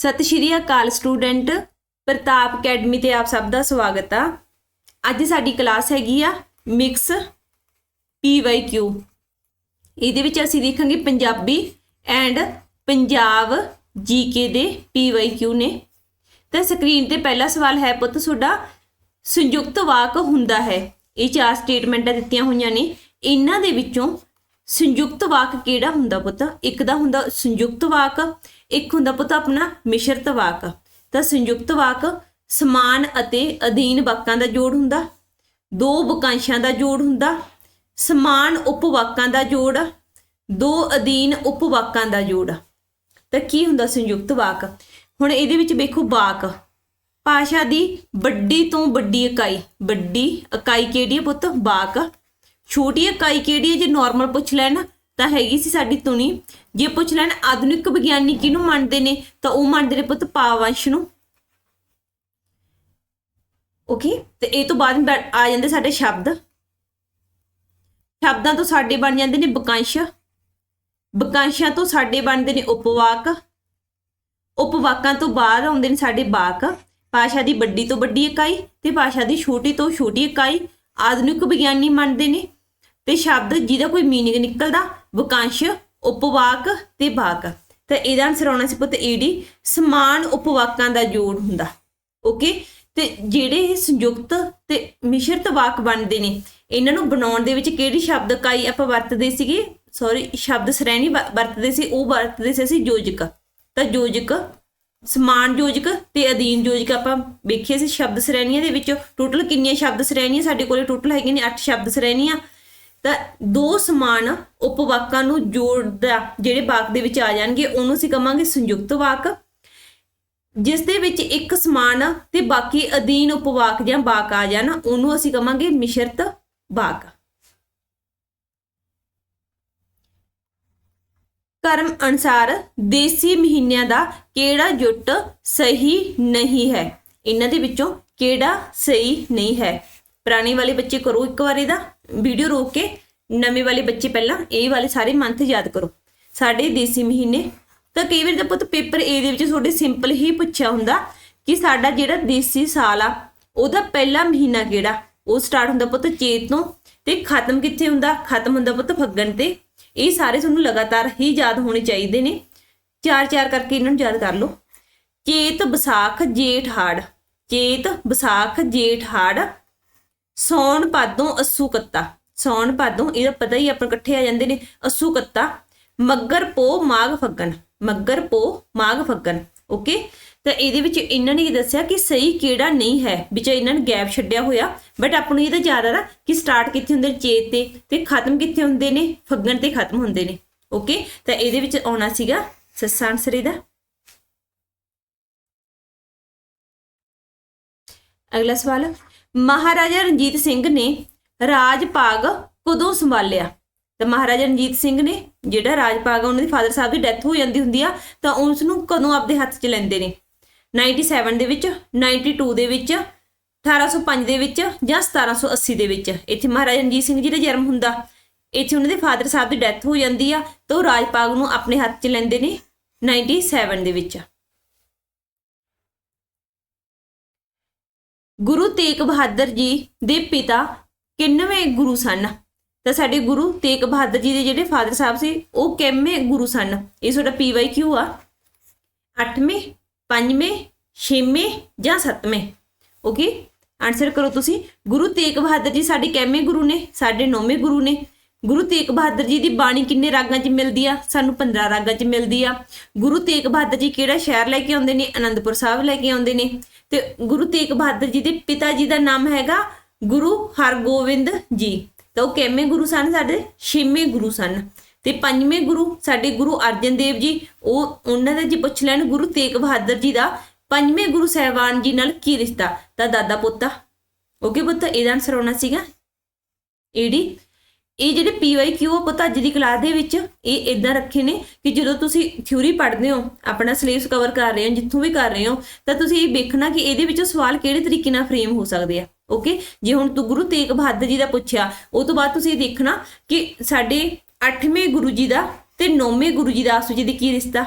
ਸਤਿ ਸ਼੍ਰੀ ਅਕਾਲ ਸਟੂਡੈਂਟ, ਪ੍ਰਤਾਪ ਅਕੈਡਮੀ ਤੇ ਆਪ ਸਭ ਦਾ ਸਵਾਗਤ ਆ। ਅੱਜ ਸਾਡੀ ਕਲਾਸ ਹੈਗੀ ਆ ਮਿਕਸ PYQ ਇਹਦੇ ਵਿੱਚ ਅਸੀਂ ਦੇਖਾਂਗੇ ਪੰਜਾਬੀ ਐਂਡ ਪੰਜਾਬ ਜੀਕੇ ਦੇ PYQ ਨੇ। ਤਾਂ ਸਕਰੀਨ ਤੇ ਪਹਿਲਾ ਸਵਾਲ ਹੈ ਪੁੱਤ, ਤੁਹਾਡਾ ਸੰਯੁਕਤ ਵਾਕ ਹੁੰਦਾ ਹੈ। ਇਹ ਚਾਰ ਸਟੇਟਮੈਂਟਾਂ ਦਿੱਤੀਆਂ ਹੋਈਆਂ ਨੇ। ਇਹਨਾਂ ਦੇ ਵਿੱਚੋਂ ਸੰਯੁਕਤ ਵਾਕ ਕਿਹੜਾ ਹੁੰਦਾ ਪੁੱਤ? ਇੱਕ ਦਾ ਹੁੰਦਾ ਸੰਯੁਕਤ ਵਾਕ ਇੱਕ ਹੁੰਦਾ ਪੁੱਤ ਆਪਣਾ ਮਿਸ਼ਰਤ ਵਾਕ ਤਾਂ ਸੰਯੁਕਤ ਵਾਕ ਸਮਾਨ ਅਤੇ ਅਧੀਨ ਵਾਕਾਂ ਦਾ ਜੋੜ ਹੁੰਦਾ। ਦੋ ਵਾਕਾਂਸ਼ਾਂ ਦਾ ਜੋੜ ਹੁੰਦਾ। ਸਮਾਨ ਉਪਵਾਕਾਂ ਦਾ ਜੋੜ, ਦੋ ਅਧੀਨ ਉਪਵਾਕਾਂ ਦਾ ਜੋੜ। ਤਾਂ ਕੀ ਹੁੰਦਾ ਸੰਯੁਕਤ ਵਾਕ ਹੁਣ ਇਹਦੇ ਵਿੱਚ ਵੇਖੋ ਵਾਕ। ਭਾਸ਼ਾ ਦੀ ਵੱਡੀ ਤੋਂ ਵੱਡੀ ਇਕਾਈ। ਵੱਡੀ ਇਕਾਈ ਕਿਹੜੀ ਹੈ ਪੁੱਤ? ਵਾਕ। ਛੋਟੀ ਇਕਾਈ ਕਿਹੜੀ ਹੈ ਜੇ ਨਾਰਮਲ ਪੁੱਛ ਲੈਣ? ਤਾਂ ਹੈਗੀ ਸੀ ਸਾਡੀ ਤੁਣੀ ਜੇ ਪੁੱਛ ਲੈਣ ਆਧੁਨਿਕ ਵਿਗਿਆਨੀ ਕਿਹਨੂੰ ਮੰਨਦੇ ਨੇ, ਤਾਂ ਉਹ ਮੰਨਦੇ ਨੇ ਪੁੱਤ ਪਾਵੰਸ਼ ਨੂੰ ਓਕੇ ਤੇ ਇਹ ਤੋਂ ਬਾਅਦ ਆ ਜਾਂਦੇ ਸਾਡੇ ਸ਼ਬਦ। ਸ਼ਬਦਾਂ ਤੋਂ ਸਾਡੇ ਬਣ ਜਾਂਦੇ ਨੇ ਵਾਕਾਂਸ਼ ਵਾਕਾਂਸ਼ਾਂ ਤੋਂ ਸਾਡੇ ਬਣਦੇ ਨੇ ਉਪਵਾਕ। ਉਪਵਾਕਾਂ ਤੋਂ ਬਾਅਦ ਆਉਂਦੇ ਨੇ ਸਾਡੇ ਵਾਕ ਭਾਸ਼ਾ ਦੀ ਵੱਡੀ ਤੋਂ ਵੱਡੀ ਇਕਾਈ ਤੇ ਭਾਸ਼ਾ ਦੀ ਛੋਟੀ ਤੋਂ ਛੋਟੀ ਇਕਾਈ ਆਧੁਨਿਕ ਵਿਗਿਆਨੀ ਮੰਨਦੇ ਨੇ। ਤੇ ਸ਼ਬਦ ਜਿਹਦਾ ਕੋਈ ਮੀਨਿੰਗ ਨਿਕਲਦਾ ਵਾਕਾਂਸ਼, ਉਪਵਾਕ ਤੇ ਵਾਕ। ਤਾਂ ਇਹਦਾ ਆਨਸਰ ਆਉਣਾ ਸੀ ਪੁੱਤ ਈਡੀ, ਸਮਾਨ ਉਪਵਾਕਾਂ ਦਾ ਜੋੜ ਹੁੰਦਾ। ਓਕੇ ਤੇ ਜਿਹੜੇ ਸੰਯੁਕਤ ਤੇ ਮਿਸ਼ਰਤ ਵਾਕ ਬਣਦੇ ਨੇ, ਇਹਨਾਂ ਨੂੰ ਬਣਾਉਣ ਦੇ ਵਿੱਚ ਕਿਹੜੀ ਸ਼ਬਦ ਇਕਾਈ ਆਪਾਂ ਵਰਤਦੇ ਸੀਗੇ? ਸੌਰੀ ਸ਼ਬਦ ਸ਼੍ਰੇਣੀ ਵ- ਵਰਤਦੇ ਸੀ, ਉਹ ਵਰਤਦੇ ਸੀ ਅਸੀਂ ਯੋਜਕ। ਤਾਂ ਯੋਜਕ, ਸਮਾਨ ਯੋਜਕ ਤੇ ਅਧੀਨ ਯੋਜਕ ਆਪਾਂ ਵੇਖਿਆ ਸੀ ਸ਼ਬਦ ਸ਼੍ਰੇਣੀਆਂ ਦੇ ਵਿੱਚ। ਟੋਟਲ ਕਿੰਨੀਆਂ ਸ਼ਬਦ ਸ਼੍ਰੇਣੀਆਂ ਸਾਡੇ ਕੋਲੇ? ਟੋਟਲ ਹੈਗੀਆਂ ਨੇ 8 ਸ਼ਬਦ ਸ਼੍ਰੇਣੀਆਂ। ਤਾਂ ਦੋ ਸਮਾਨ ਉਪਵਾਕਾਂ ਨੂੰ ਜੋੜਦਾ, ਜਿਹੜੇ ਵਾਕ ਦੇ ਵਿੱਚ ਆ ਜਾਣਗੇ, ਉਹਨੂੰ ਅਸੀਂ ਕਵਾਂਗੇ ਸੰਯੁਕਤ ਵਾਕ। ਜਿਸ ਦੇ ਵਿੱਚ ਇੱਕ ਸਮਾਨ ਤੇ ਬਾਕੀ ਅਧੀਨ ਉਪਵਾਕ ਜਾਂ ਵਾਕ ਆ ਜਾਣ, ਉਹਨੂੰ ਅਸੀਂ ਕਵਾਂਗੇ ਮਿਸ਼ਰਤ ਵਾਕ। ਕਰਮ ਅਨੁਸਾਰ ਦੇਸੀ ਮਹੀਨਿਆਂ ਦਾ ਕਿਹੜਾ ਜੁੱਟ ਸਹੀ ਨਹੀਂ ਹੈ? ਇਹਨਾਂ ਦੇ ਵਿੱਚੋਂ ਕਿਹੜਾ ਸਹੀ ਨਹੀਂ ਹੈ? ਪੁਰਾਣੇ ਵਾਲੇ ਬੱਚੇ ਕਰੋ ਇੱਕ ਵਾਰ ਇਹਦਾ। ਵੀਡੀਓ ਰੋਕ ਕੇ ਨਵੇਂ ਵਾਲੇ ਬੱਚੇ ਪਹਿਲਾਂ ਇਹ ਵਾਲੇ ਸਾਰੇ ਮੰਥ ਯਾਦ ਕਰੋ। ਸਾਡੇ ਦੇਸੀ ਮਹੀਨੇ। ਤਾਂ ਕਈ ਵਾਰ ਤਾਂ ਪੁੱਤ ਪੇਪਰ ਏ ਦੇ ਵਿੱਚ ਤੁਹਾਡੇ ਸਿੰਪਲ ਹੀ ਪੁੱਛਿਆ ਹੁੰਦਾ ਕਿ ਸਾਡਾ ਜਿਹੜਾ ਦੇਸੀ ਸਾਲ ਆ, ਉਹਦਾ ਪਹਿਲਾ ਮਹੀਨਾ ਕਿਹੜਾ? ਉਹ ਸਟਾਰਟ ਹੁੰਦਾ ਪੁੱਤ ਚੇਤ ਤੋਂ। ਤੇ ਖਤਮ ਕਿੱਥੇ ਹੁੰਦਾ? ਖਤਮ ਹੁੰਦਾ ਪੁੱਤ ਫੱਗਣ ਤੇ। ਇਹ ਸਾਰੇ ਤੁਹਾਨੂੰ ਲਗਾਤਾਰ ਹੀ ਯਾਦ ਹੋਣੇ ਚਾਹੀਦੇ ਨੇ। ਚਾਰ ਚਾਰ ਕਰਕੇ ਇਹਨਾਂ ਨੂੰ ਯਾਦ ਕਰ ਲਓ। ਚੇਤ ਵਿਸਾਖ ਜੇਠ ਹਾੜ। ਚੇਤ ਵਿਸਾਖ ਜੇਠ ਹਾੜ। ਸੌਣ ਭਾਦੋਂ ਅੱਸੂ ਕੱਤਾ। ਸੌਣ ਭਾਦੋਂ ਇਹਦਾ ਪਤਾ ਹੀ ਆਪਾਂ ਇਕੱਠੇ ਆ ਜਾਂਦੇ ਨੇ, ਅੱਸੂ ਕੱਤਾ। ਮੱਗਰ ਪੋ ਮਾਘ ਫੱਗਣ, ਮੱਗਰ ਪੋ ਮਾਘ ਫੱਗਣ ਓਕੇ ਤਾਂ ਇਹਦੇ ਵਿੱਚ ਇਹਨਾਂ ਨੇ ਦੱਸਿਆ ਕਿ ਸਹੀ ਕਿਹੜਾ ਨਹੀਂ ਹੈ ਵਿੱਚ ਇਹਨਾਂ ਨੇ ਗੈਪ ਛੱਡਿਆ ਹੋਇਆ ਬਟ ਆਪਾਂ ਨੂੰ ਇਹਦਾ ਤਾਂ ਯਾਦ ਆ ਨਾ ਕਿ ਸਟਾਰਟ ਕਿੱਥੇ ਹੁੰਦੇ ਨੇ, ਚੇਤ ਤੇ ਤੇ ਖਤਮ ਕਿੱਥੇ ਹੁੰਦੇ ਨੇ, ਫੱਗਣ ਤੇ ਖਤਮ ਹੁੰਦੇ ਨੇ ਓਕੇ ਤਾਂ ਇਹਦੇ ਵਿੱਚ ਆਉਣਾ ਸੀਗਾ ਸੱਸਾ ਆਨਸਰ ਇਹਦਾ। ਅਗਲਾ ਸਵਾਲ। ਮਹਾਰਾਜਾ ਰਣਜੀਤ ਸਿੰਘ ਨੇ ਰਾਜ ਭਾਗ ਕਦੋਂ ਸੰਭਾਲਿਆ? ਤਾਂ ਮਹਾਰਾਜਾ ਰਣਜੀਤ ਸਿੰਘ ਨੇ, ਜਿਹੜਾ ਰਾਜ ਭਾਗ ਆ, ਉਹਨਾਂ ਦੇ ਫਾਦਰ ਸਾਹਿਬ ਦੀ ਡੈਥ ਹੋ ਜਾਂਦੀ ਹੁੰਦੀ ਆ, ਤਾਂ ਉਸ ਨੂੰ ਕਦੋਂ ਆਪਦੇ ਹੱਥ 'ਚ ਲੈਂਦੇ ਨੇ? 97 ਦੇ ਵਿੱਚ 92 ਦੇ ਵਿੱਚ 1805 ਦੇ ਵਿੱਚ ਜਾਂ 1780 ਦੇ ਵਿੱਚ? ਇੱਥੇ ਮਹਾਰਾਜਾ ਰਣਜੀਤ ਸਿੰਘ ਜੀ ਦਾ ਜਨਮ ਹੁੰਦਾ। ਇੱਥੇ ਉਹਨਾਂ ਦੇ ਫਾਦਰ ਸਾਹਿਬ ਦੀ ਡੈਥ ਹੋ ਜਾਂਦੀ ਆ, ਤਾਂ ਉਹ ਰਾਜ ਭਾਗ ਨੂੰ ਆਪਣੇ ਹੱਥ 'ਚ ਲੈਂਦੇ ਨੇ 97 ਦੇ ਵਿੱਚ। ਗੁਰੂ ਤੇਗ ਬਹਾਦਰ ਜੀ ਦੇ ਪਿਤਾ ਕਿੰਨਵੇਂ ਗੁਰੂ ਸਨ? ਤਾਂ ਸਾਡੇ ਗੁਰੂ ਤੇਗ ਬਹਾਦਰ ਜੀ ਦੇ ਜਿਹੜੇ ਫਾਦਰ ਸਾਹਿਬ ਸੀ, ਉਹ ਕਿੰਨਵੇਂ ਗੁਰੂ ਸਨ? ਇਹ ਤੁਹਾਡਾ ਪੀਵਾਈਕਿਊ ਆ? 8ਵੇਂ 5ਵੇਂ 6ਵੇਂ ਜਾਂ 7ਵੇਂ ਓਕੇ ਆਨਸਰ ਕਰੋ ਤੁਸੀਂ। ਗੁਰੂ ਤੇਗ ਬਹਾਦਰ ਜੀ ਸਾਡੇ ਕਿੰਨਵੇਂ ਗੁਰੂ ਨੇ? ਸਾਡੇ 9ਵੇਂ ਗੁਰੂ ਨੇ। ਗੁਰੂ ਤੇਗ ਬਹਾਦਰ ਜੀ ਦੀ ਬਾਣੀ ਕਿੰਨੇ ਰਾਗਾਂ 'ਚ ਮਿਲਦੀ ਆ? ਸਾਨੂੰ 15 ਰਾਗਾਂ 'ਚ ਮਿਲਦੀ ਆ। ਗੁਰੂ ਤੇਗ ਬਹਾਦਰ ਜੀ ਕਿਹੜਾ ਸ਼ਹਿਰ ਲੈ ਕੇ ਆਉਂਦੇ ਨੇ? ਅਨੰਦਪੁਰ ਸਾਹਿਬ ਲੈ ਕੇ ਆਉਂਦੇ ਨੇ। ਤੇ ਗੁਰੂ ਤੇਗ ਬਹਾਦਰ ਜੀ ਦੇ ਪਿਤਾ ਜੀ ਦਾ ਨਾਮ ਹੈਗਾ ਗੁਰੂ ਹਰਗੋਬਿੰਦ ਜੀ। ਤਾਂ ਉਹ ਕਿੰਨੇ ਗੁਰੂ ਸਨ? ਸਾਡੇ ਛੇਵੇਂ ਗੁਰੂ ਸਨ। ਤੇ ਪੰਜਵੇਂ ਗੁਰੂ ਸਾਡੇ ਗੁਰੂ ਅਰਜਨ ਦੇਵ ਜੀ, ਉਹ ਉਹਨਾਂ ਦਾ ਜੀ ਪੁੱਛ ਲੈਣ, ਗੁਰੂ ਤੇਗ ਬਹਾਦਰ ਜੀ ਦਾ ਪੰਜਵੇਂ ਗੁਰੂ ਸਹਿਬਾਨ ਜੀ ਨਾਲ ਕੀ ਰਿਸ਼ਤਾ? ਤਾਂ ਦਾਦਾ ਪੋਤਾ। ਓਕੇ ਪੁੱਤ, ਇਹਦਾ ਆਨਸਰ ਆਉਣਾ ਸੀਗਾ। ਏਡੀ ਇਹ ਜਿਹੜੇ ਪੀਵਾਈਕਿਊ ਆ ਪਤਾ ਅੱਜ ਦੀ ਕਲਾਸ ਦੇ ਵਿੱਚ, ਇਹ ਇਦਾਂ ਰੱਖੇ ਨੇ ਕਿ ਜਦੋਂ ਤੁਸੀਂ ਥਿਊਰੀ ਪੜ੍ਹਦੇ ਹੋ, ਆਪਣਾ ਸਿਲੇਬਸ ਕਵਰ ਕਰ ਰਹੇ ਹੋ, ਜਿੱਥੋਂ ਵੀ ਕਰ ਰਹੇ ਹੋ, ਤਾਂ ਤੁਸੀਂ ਇਹ ਵੇਖਣਾ ਕਿ ਇਹਦੇ ਵਿੱਚੋਂ ਸਵਾਲ ਕਿਹੜੇ ਤਰੀਕੇ ਨਾਲ ਫਰੇਮ ਹੋ ਸਕਦੇ ਆ ਓਕੇ ਜੇ ਹੁਣ ਤੂੰ ਗੁਰੂ ਤੇਗ ਬਹਾਦਰ ਜੀ ਦਾ ਪੁੱਛਿਆ, ਉਹ ਤੋਂ ਬਾਅਦ ਤੁਸੀਂ ਇਹ ਦੇਖਣਾ ਕਿ ਸਾਡੇ 8ਵੇਂ ਗੁਰੂ ਜੀ ਦਾ ਤੇ 9ਵੇਂ ਗੁਰੂ ਜੀ ਦਾ ਆਪਸ ਵਿੱਚ ਦੀ ਕੀ ਰਿਸ਼ਤਾ?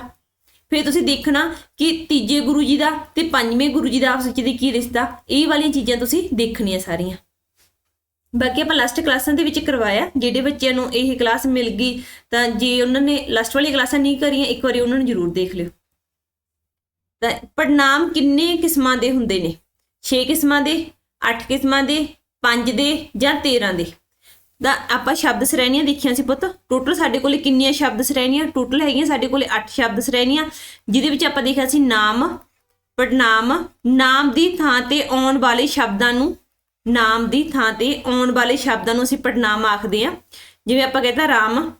ਫਿਰ ਤੁਸੀਂ ਦੇਖਣਾ ਕਿ ਤੀਜੇ ਗੁਰੂ ਜੀ ਦਾ ਤੇ ਪੰਜਵੇਂ ਗੁਰੂ ਜੀ ਦਾ ਆਪਸ ਵਿੱਚ ਦੀ ਕੀ ਰਿਸ਼ਤਾ? ਇਹ ਵਾਲੀਆਂ ਚੀਜ਼ਾਂ ਤੁਸੀਂ ਦੇਖਣੀਆਂ ਸਾਰੀਆਂ। ਬਾਕੀ ਆਪਾਂ ਲਾਸਟ ਕਲਾਸਾਂ ਦੇ ਵਿੱਚ ਕਰਵਾਇਆ, ਜਿਹੜੇ ਬੱਚਿਆਂ ਨੂੰ ਇਹ ਕਲਾਸ ਮਿਲ ਗਈ, ਤਾਂ ਜੇ ਉਹਨਾਂ ਨੇ ਲਾਸਟ ਵਾਲੀ ਕਲਾਸਾਂ ਨਹੀਂ ਕਰੀਆਂ, ਇੱਕ ਵਾਰੀ ਉਹਨਾਂ ਨੂੰ ਜ਼ਰੂਰ ਦੇਖ ਲਿਓ। ਤਾਂ ਪੜਨਾਮ ਕਿੰਨੇ ਕਿਸਮਾਂ ਦੇ ਹੁੰਦੇ ਨੇ? 6 ਕਿਸਮਾਂ ਦੇ 8 ਕਿਸਮਾਂ ਦੇ 5 ਦੇ ਜਾਂ 13 ਦੇ? ਦਾ ਆਪਾਂ ਸ਼ਬਦ ਸ਼੍ਰੇਣੀਆਂ ਦੇਖੀਆਂ ਸੀ ਪੁੱਤ। ਟੋਟਲ ਸਾਡੇ ਕੋਲੇ ਕਿੰਨੀਆਂ ਸ਼ਬਦ ਸ਼੍ਰੇਣੀਆਂ? ਟੋਟਲ ਹੈਗੀਆਂ ਸਾਡੇ ਕੋਲੇ 8 ਸ਼ਬਦ ਸ਼੍ਰੇਣੀਆਂ, ਜਿਹਦੇ ਵਿੱਚ ਆਪਾਂ ਦੇਖਿਆ ਸੀ ਨਾਮ ਪੜਨਾਮ ਨਾਮ ਦੀ ਥਾਂ ਤੇ ਆਉਣ ਵਾਲੇ ਸ਼ਬਦਾਂ ਨੂੰ ਨਾਮ ਦੀ ਥਾਂ ਤੇ ਆਉਣ ਵਾਲੇ ਸ਼ਬਦਾਂ ਨੂੰ ਅਸੀਂ ਪੜਨਾਮ ਆਖਦੇ ਆ ਜਿਵੇਂ ਆਪਾਂ ਕਹਿੰਦਾ ਰਾਮ।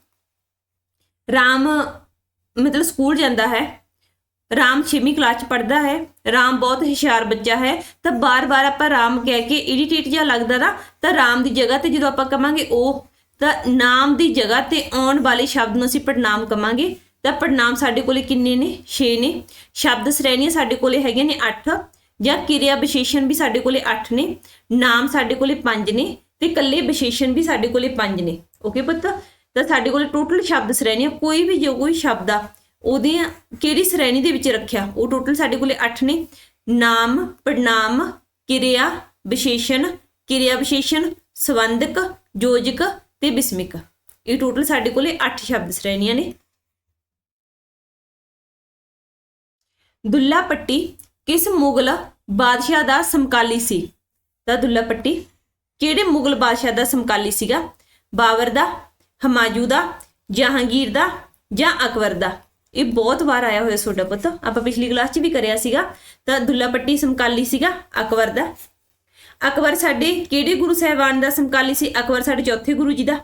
ਰਾਮ ਮਤਲਬ ਸਕੂਲ ਜਾਂਦਾ ਹੈ। ਰਾਮ 6ਵੀਂ ਕਲਾਸ ਚ ਪੜਦਾ ਹੈ। ਰਾਮ ਬਹੁਤ ਹੁਸ਼ਿਆਰ ਬੱਚਾ ਹੈ। ਤਾਂ ਬਾਰ-ਬਾਰ ਆਪਾਂ ਰਾਮ ਕਹਿ ਕੇ ਇਰੀਟੇਟ ਜਿਹਾ ਲੱਗਦਾ ਨਾ, ਤਾਂ ਰਾਮ ਦੀ ਜਗ੍ਹਾ ਤੇ ਜਦੋਂ ਆਪਾਂ ਕਵਾਂਗੇ ਉਹ, ਤਾਂ ਨਾਮ ਦੀ ਜਗ੍ਹਾ ਤੇ ਆਉਣ ਵਾਲੇ ਸ਼ਬਦ ਨੂੰ ਅਸੀਂ ਪੜਨਾਮ ਕਵਾਂਗੇ। ਤਾਂ ਪੜਨਾਮ ਸਾਡੇ ਕੋਲੇ ਕਿੰਨੇ ਨੇ? 6 ਨੇ। ਸ਼ਬਦ ਸ਼੍ਰੇਣੀਆਂ ਸਾਡੇ ਕੋਲੇ ਹੈਗੀਆਂ ਨੇ 8 ਜਾਂ ਕਿਰਿਆ ਵਿਸ਼ੇਸ਼ਣ ਵੀ ਸਾਡੇ ਕੋਲੇ 8 ਨੇ, ਨਾਮ ਸਾਡੇ ਕੋਲੇ 5 ਨੇ ਤੇ ਇਕੱਲੇ ਵਿਸ਼ੇਸ਼ਣ ਵੀ ਸਾਡੇ ਕੋਲੇ 5 ਨੇ। ਓਕੇ ਪੁੱਤ? ਤਾਂ ਸਾਡੇ ਕੋਲੇ ਟੋਟਲ ਸ਼ਬਦ ਸ਼੍ਰੇਣੀਆਂ, ਕੋਈ ਵੀ ਜੋ ਕੋਈ ਸ਼ਬਦ ਆ, ਉਹਦੇ ਕਿਹੜੀ ਸ਼੍ਰੇਣੀ ਦੇ ਵਿੱਚ ਰੱਖਿਆ? ਉਹ ਟੋਟਲ ਸਾਡੇ ਕੋਲੇ 8 ਨੇ। ਨਾਮ ਪੜਨਾਮ ਕਿਰਿਆ ਵਿਸ਼ੇਸ਼ਣ ਕਿਰਿਆ ਵਿਸ਼ੇਸ਼ਣ, ਸੰਬੰਧਕ, ਯੋਜਕ ਤੇ ਬਿਸਮਿਕ ਇਹ ਟੋਟਲ ਸਾਡੇ ਕੋਲੇ 8 ਸ਼ਬਦ ਸ਼੍ਰੇਣੀਆਂ ਨੇ। ਦੁੱਲਾ ਪੱਟੀ ਕਿਸ ਮੁਗਲ ਬਾਦਸ਼ਾਹ ਦਾ ਸਮਕਾਲੀ ਸੀ? ਤਾਂ ਦੁੱਲਾ ਪੱਟੀ, ਕਿਹੜੇ ਮੁਗਲ ਬਾਦਸ਼ਾਹ ਦਾ ਸਮਕਾਲੀ ਸੀਗਾ? ਬਾਬਰ ਦਾ ਹਮਾਯੂ ਦਾ, ਜਹਾਂਗੀਰ ਦਾ ਜਾਂ ਅਕਬਰ ਦਾ? ਇਹ ਬਹੁਤ ਵਾਰ ਆਇਆ ਹੋਇਆ ਤੁਹਾਡਾ ਪੁੱਤ। ਆਪਾਂ ਪਿਛਲੀ ਕਲਾਸ 'ਚ ਵੀ ਕਰਿਆ ਸੀਗਾ। ਤਾਂ ਦੁੱਲਾ ਪੱਟੀ ਸਮਕਾਲੀ ਸੀਗਾ, ਅਕਬਰ ਦਾ। ਅਕਬਰ ਸਾਡੇ ਕਿਹੜੇ ਗੁਰੂ ਸਾਹਿਬਾਨ ਦਾ ਸਮਕਾਲੀ ਸੀ? ਅਕਬਰ ਸਾਡੇ ਚੌਥੇ ਗੁਰੂ ਜੀ ਦਾ,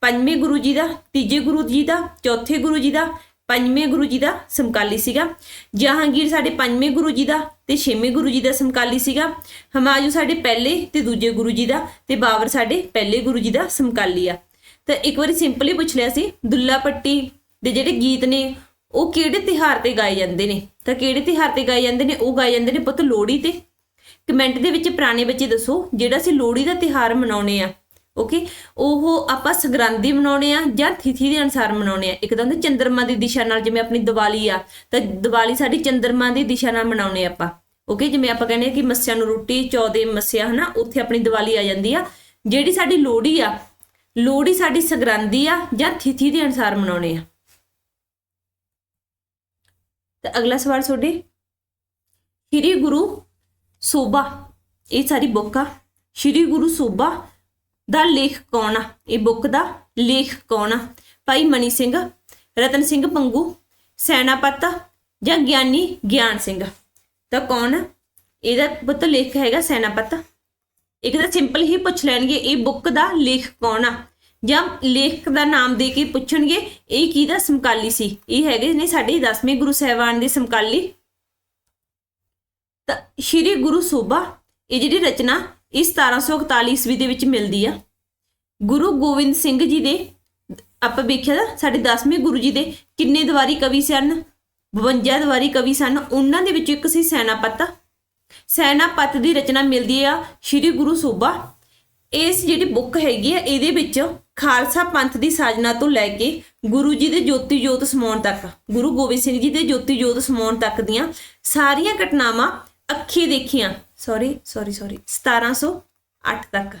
ਪੰਜਵੇਂ ਗੁਰੂ ਜੀ ਦਾ, ਤੀਜੇ ਗੁਰੂ ਜੀ ਦਾ, ਚੌਥੇ ਗੁਰੂ ਜੀ ਦਾ ਪੰਜਵੇਂ ਗੁਰੂ ਜੀ ਦਾ ਸਮਕਾਲੀ ਸੀਗਾ। ਜਹਾਂਗੀਰ ਸਾਡੇ ਪੰਜਵੇਂ ਗੁਰੂ ਜੀ ਦਾ ਤੇ ਛੇਵੇਂ ਗੁਰੂ ਜੀ ਦਾ ਸਮਕਾਲੀ ਸੀਗਾ। ਹਮਾਯੂ ਸਾਡੇ ਪਹਿਲੇ ਤੇ ਦੂਜੇ ਗੁਰੂ ਜੀ ਦਾ ਤੇ ਬਾਬਰ ਸਾਡੇ ਪਹਿਲੇ ਗੁਰੂ ਜੀ ਦਾ ਸਮਕਾਲੀ ਆ। ਤਾਂ ਇੱਕ ਵਾਰੀ ਸਿੰਪਲੀ ਪੁੱਛ ਲਿਆ ਸੀ, ਦੁੱਲਾ ਪੱਟੀ ਦੇ ਜਿਹੜੇ ਗੀਤ ਨੇ, ਉਹ ਕਿਹੜੇ ਤਿਹਾਰ ਤੇ ਗਾਏ ਜਾਂਦੇ ਨੇ? ਤਾਂ ਕਿਹੜੇ ਤਿਹਾਰ ਤੇ ਗਾਏ ਜਾਂਦੇ ਨੇ? ਉਹ ਗਾਏ ਜਾਂਦੇ ਨੇ ਪੁੱਤ ਲੋਹੜੀ ਤੇ। ਕਮੈਂਟ ਦੇ ਵਿੱਚ ਪੁਰਾਣੇ ਬੱਚੇ ਦੱਸੋ, ਜਿਹੜਾ ਅਸੀਂ ਲੋਹੜੀ ਦਾ ਤਿਹਾਰ ਮਨਾਉਣੇ ਆ। ਓਕੇ ਉਹ ਆਪਾਂ ਸੰਗਰਾਂਦੀ ਮਨਾਉਣੇ ਆ ਜਾਂ ਤਿਥੀ ਦੇ ਅਨੁਸਾਰ ਮਨਾਉਣੇ ਆ ਇੱਕ ਤਾਂ ਹੁੰਦਾ ਚੰਦਰਮਾ ਦੀ ਦਿਸ਼ਾ ਨਾਲ ਜਿਵੇਂ ਆਪਣੀ ਦੀਵਾਲੀ ਆ, ਤਾਂ ਦੀਵਾਲੀ ਸਾਡੀ ਚੰਦਰਮਾ ਦੀ ਦਿਸ਼ਾ ਨਾਲ ਮਨਾਉਣੇ ਆਪਾਂ। ਓਕੇ ਜਿਵੇਂ ਆਪਾਂ ਕਹਿੰਦੇ ਆ ਕਿ ਮੱਸਿਆ ਨੂੰ ਰੋਟੀ ਚੌਦੇ ਮੱਸਿਆ, ਹਨਾ? ਉੱਥੇ ਆਪਣੀ ਦੀਵਾਲੀ ਆ ਜਾਂਦੀ ਆ। ਜਿਹੜੀ ਸਾਡੀ ਲੋਹੜੀ ਆ, ਲੋਹੜੀ ਸਾਡੀ ਸੰਗਰਾਂਦੀ ਆ ਜਾਂ ਤਿਥੀ ਦੇ ਅਨੁਸਾਰ ਮਨਾਉਣੇ ਆ ਤਾਂ ਅਗਲਾ ਸਵਾਲ ਤੁਹਾਡੇ? ਸ਼੍ਰੀ ਗੁਰੂ ਸੋਭਾ, ਇਹ ਸਾਰੀ ਬੁੱਕ ਆ। ਸ਼੍ਰੀ ਗੁਰੂ ਸੋਭਾ ਦਾ ਲੇਖ ਕੌਣ ਆ? ਇਹ ਬੁੱਕ ਦਾ ਲੇਖ ਕੌਣ ਆ? ਭਾਈ ਮਨੀ ਸਿੰਘ, ਰਤਨ ਸਿੰਘ ਪੰਗੂ, ਸੈਨਾਪਤ ਜਾਂ ਗਿਆਨੀ ਗਿਆਨ ਸਿੰਘ। ਤਾਂ ਕੌਣ ਆ? ਇਹਦਾ ਪੁੱਤ ਲੇਖ ਹੈਗਾ ਸੈਨਾਪਤ। ਇੱਕ ਤਾਂ ਸਿੰਪਲ ਹੀ ਪੁੱਛ ਲੈਣਗੇ, ਇਹ ਬੁੱਕ ਦਾ ਲੇਖ ਕੌਣ ਆ? ਜਾਂ ਲੇਖਕ ਦਾ ਨਾਮ ਦੇ ਕੇ ਪੁੱਛਣਗੇ, ਇਹ ਕਿਹਦਾ ਸਮਕਾਲੀ ਸੀ? ਇਹ ਹੈਗੇ ਨੇ ਸਾਡੇ 10ਵੇਂ ਗੁਰੂ ਸਾਹਿਬਾਨ ਦੇ ਸਮਕਾਲੀ। ਤਾਂ ਸ਼੍ਰੀ ਗੁਰੂ ਸੋਭਾ ਇਹ ਜਿਹੜੀ ਰਚਨਾ ਇਹ 1741 ਈਸਵੀ ਦੇ ਵਿੱਚ ਮਿਲਦੀ ਆ। ਗੁਰੂ ਗੋਬਿੰਦ ਸਿੰਘ ਜੀ ਦੇ, ਆਪਾਂ ਵੇਖਿਆ ਸਾਡੇ 10ਵੇਂ ਗੁਰੂ ਜੀ ਦੇ ਕਿੰਨੇ ਦਵਾਰੀ ਕਵੀ ਸਨ 52 ਦਵਾਰੀ ਕਵੀ ਸਨ, ਉਹਨਾਂ ਦੇ ਵਿੱਚ ਇੱਕ ਸੀ ਸੈਨਾਪਤ। ਸੈਨਾਪਤ ਦੀ ਰਚਨਾ ਮਿਲਦੀ ਆ ਸ਼੍ਰੀ ਗੁਰੂ ਸੋਭਾ। ਇਸ ਜਿਹੜੀ ਬੁੱਕ ਹੈਗੀ ਆ, ਇਹਦੇ ਵਿੱਚ ਖਾਲਸਾ ਪੰਥ ਦੀ ਸਾਜਨਾ ਤੋਂ ਲੈ ਕੇ ਗੁਰੂ ਜੀ ਦੇ ਜੋਤੀ ਜੋਤ ਸਮਾਉਣ ਤੱਕ, ਗੁਰੂ ਗੋਬਿੰਦ ਸਿੰਘ ਜੀ ਦੇ ਜੋਤੀ ਜੋਤ ਸਮਾਉਣ ਤੱਕ ਦੀਆਂ ਸਾਰੀਆਂ ਘਟਨਾਵਾਂ ਅੱਖੀ ਦੇਖੀਆਂ। ਸੌਰੀ ਸੌਰੀ ਸੌਰੀ 1708 ਤੱਕ।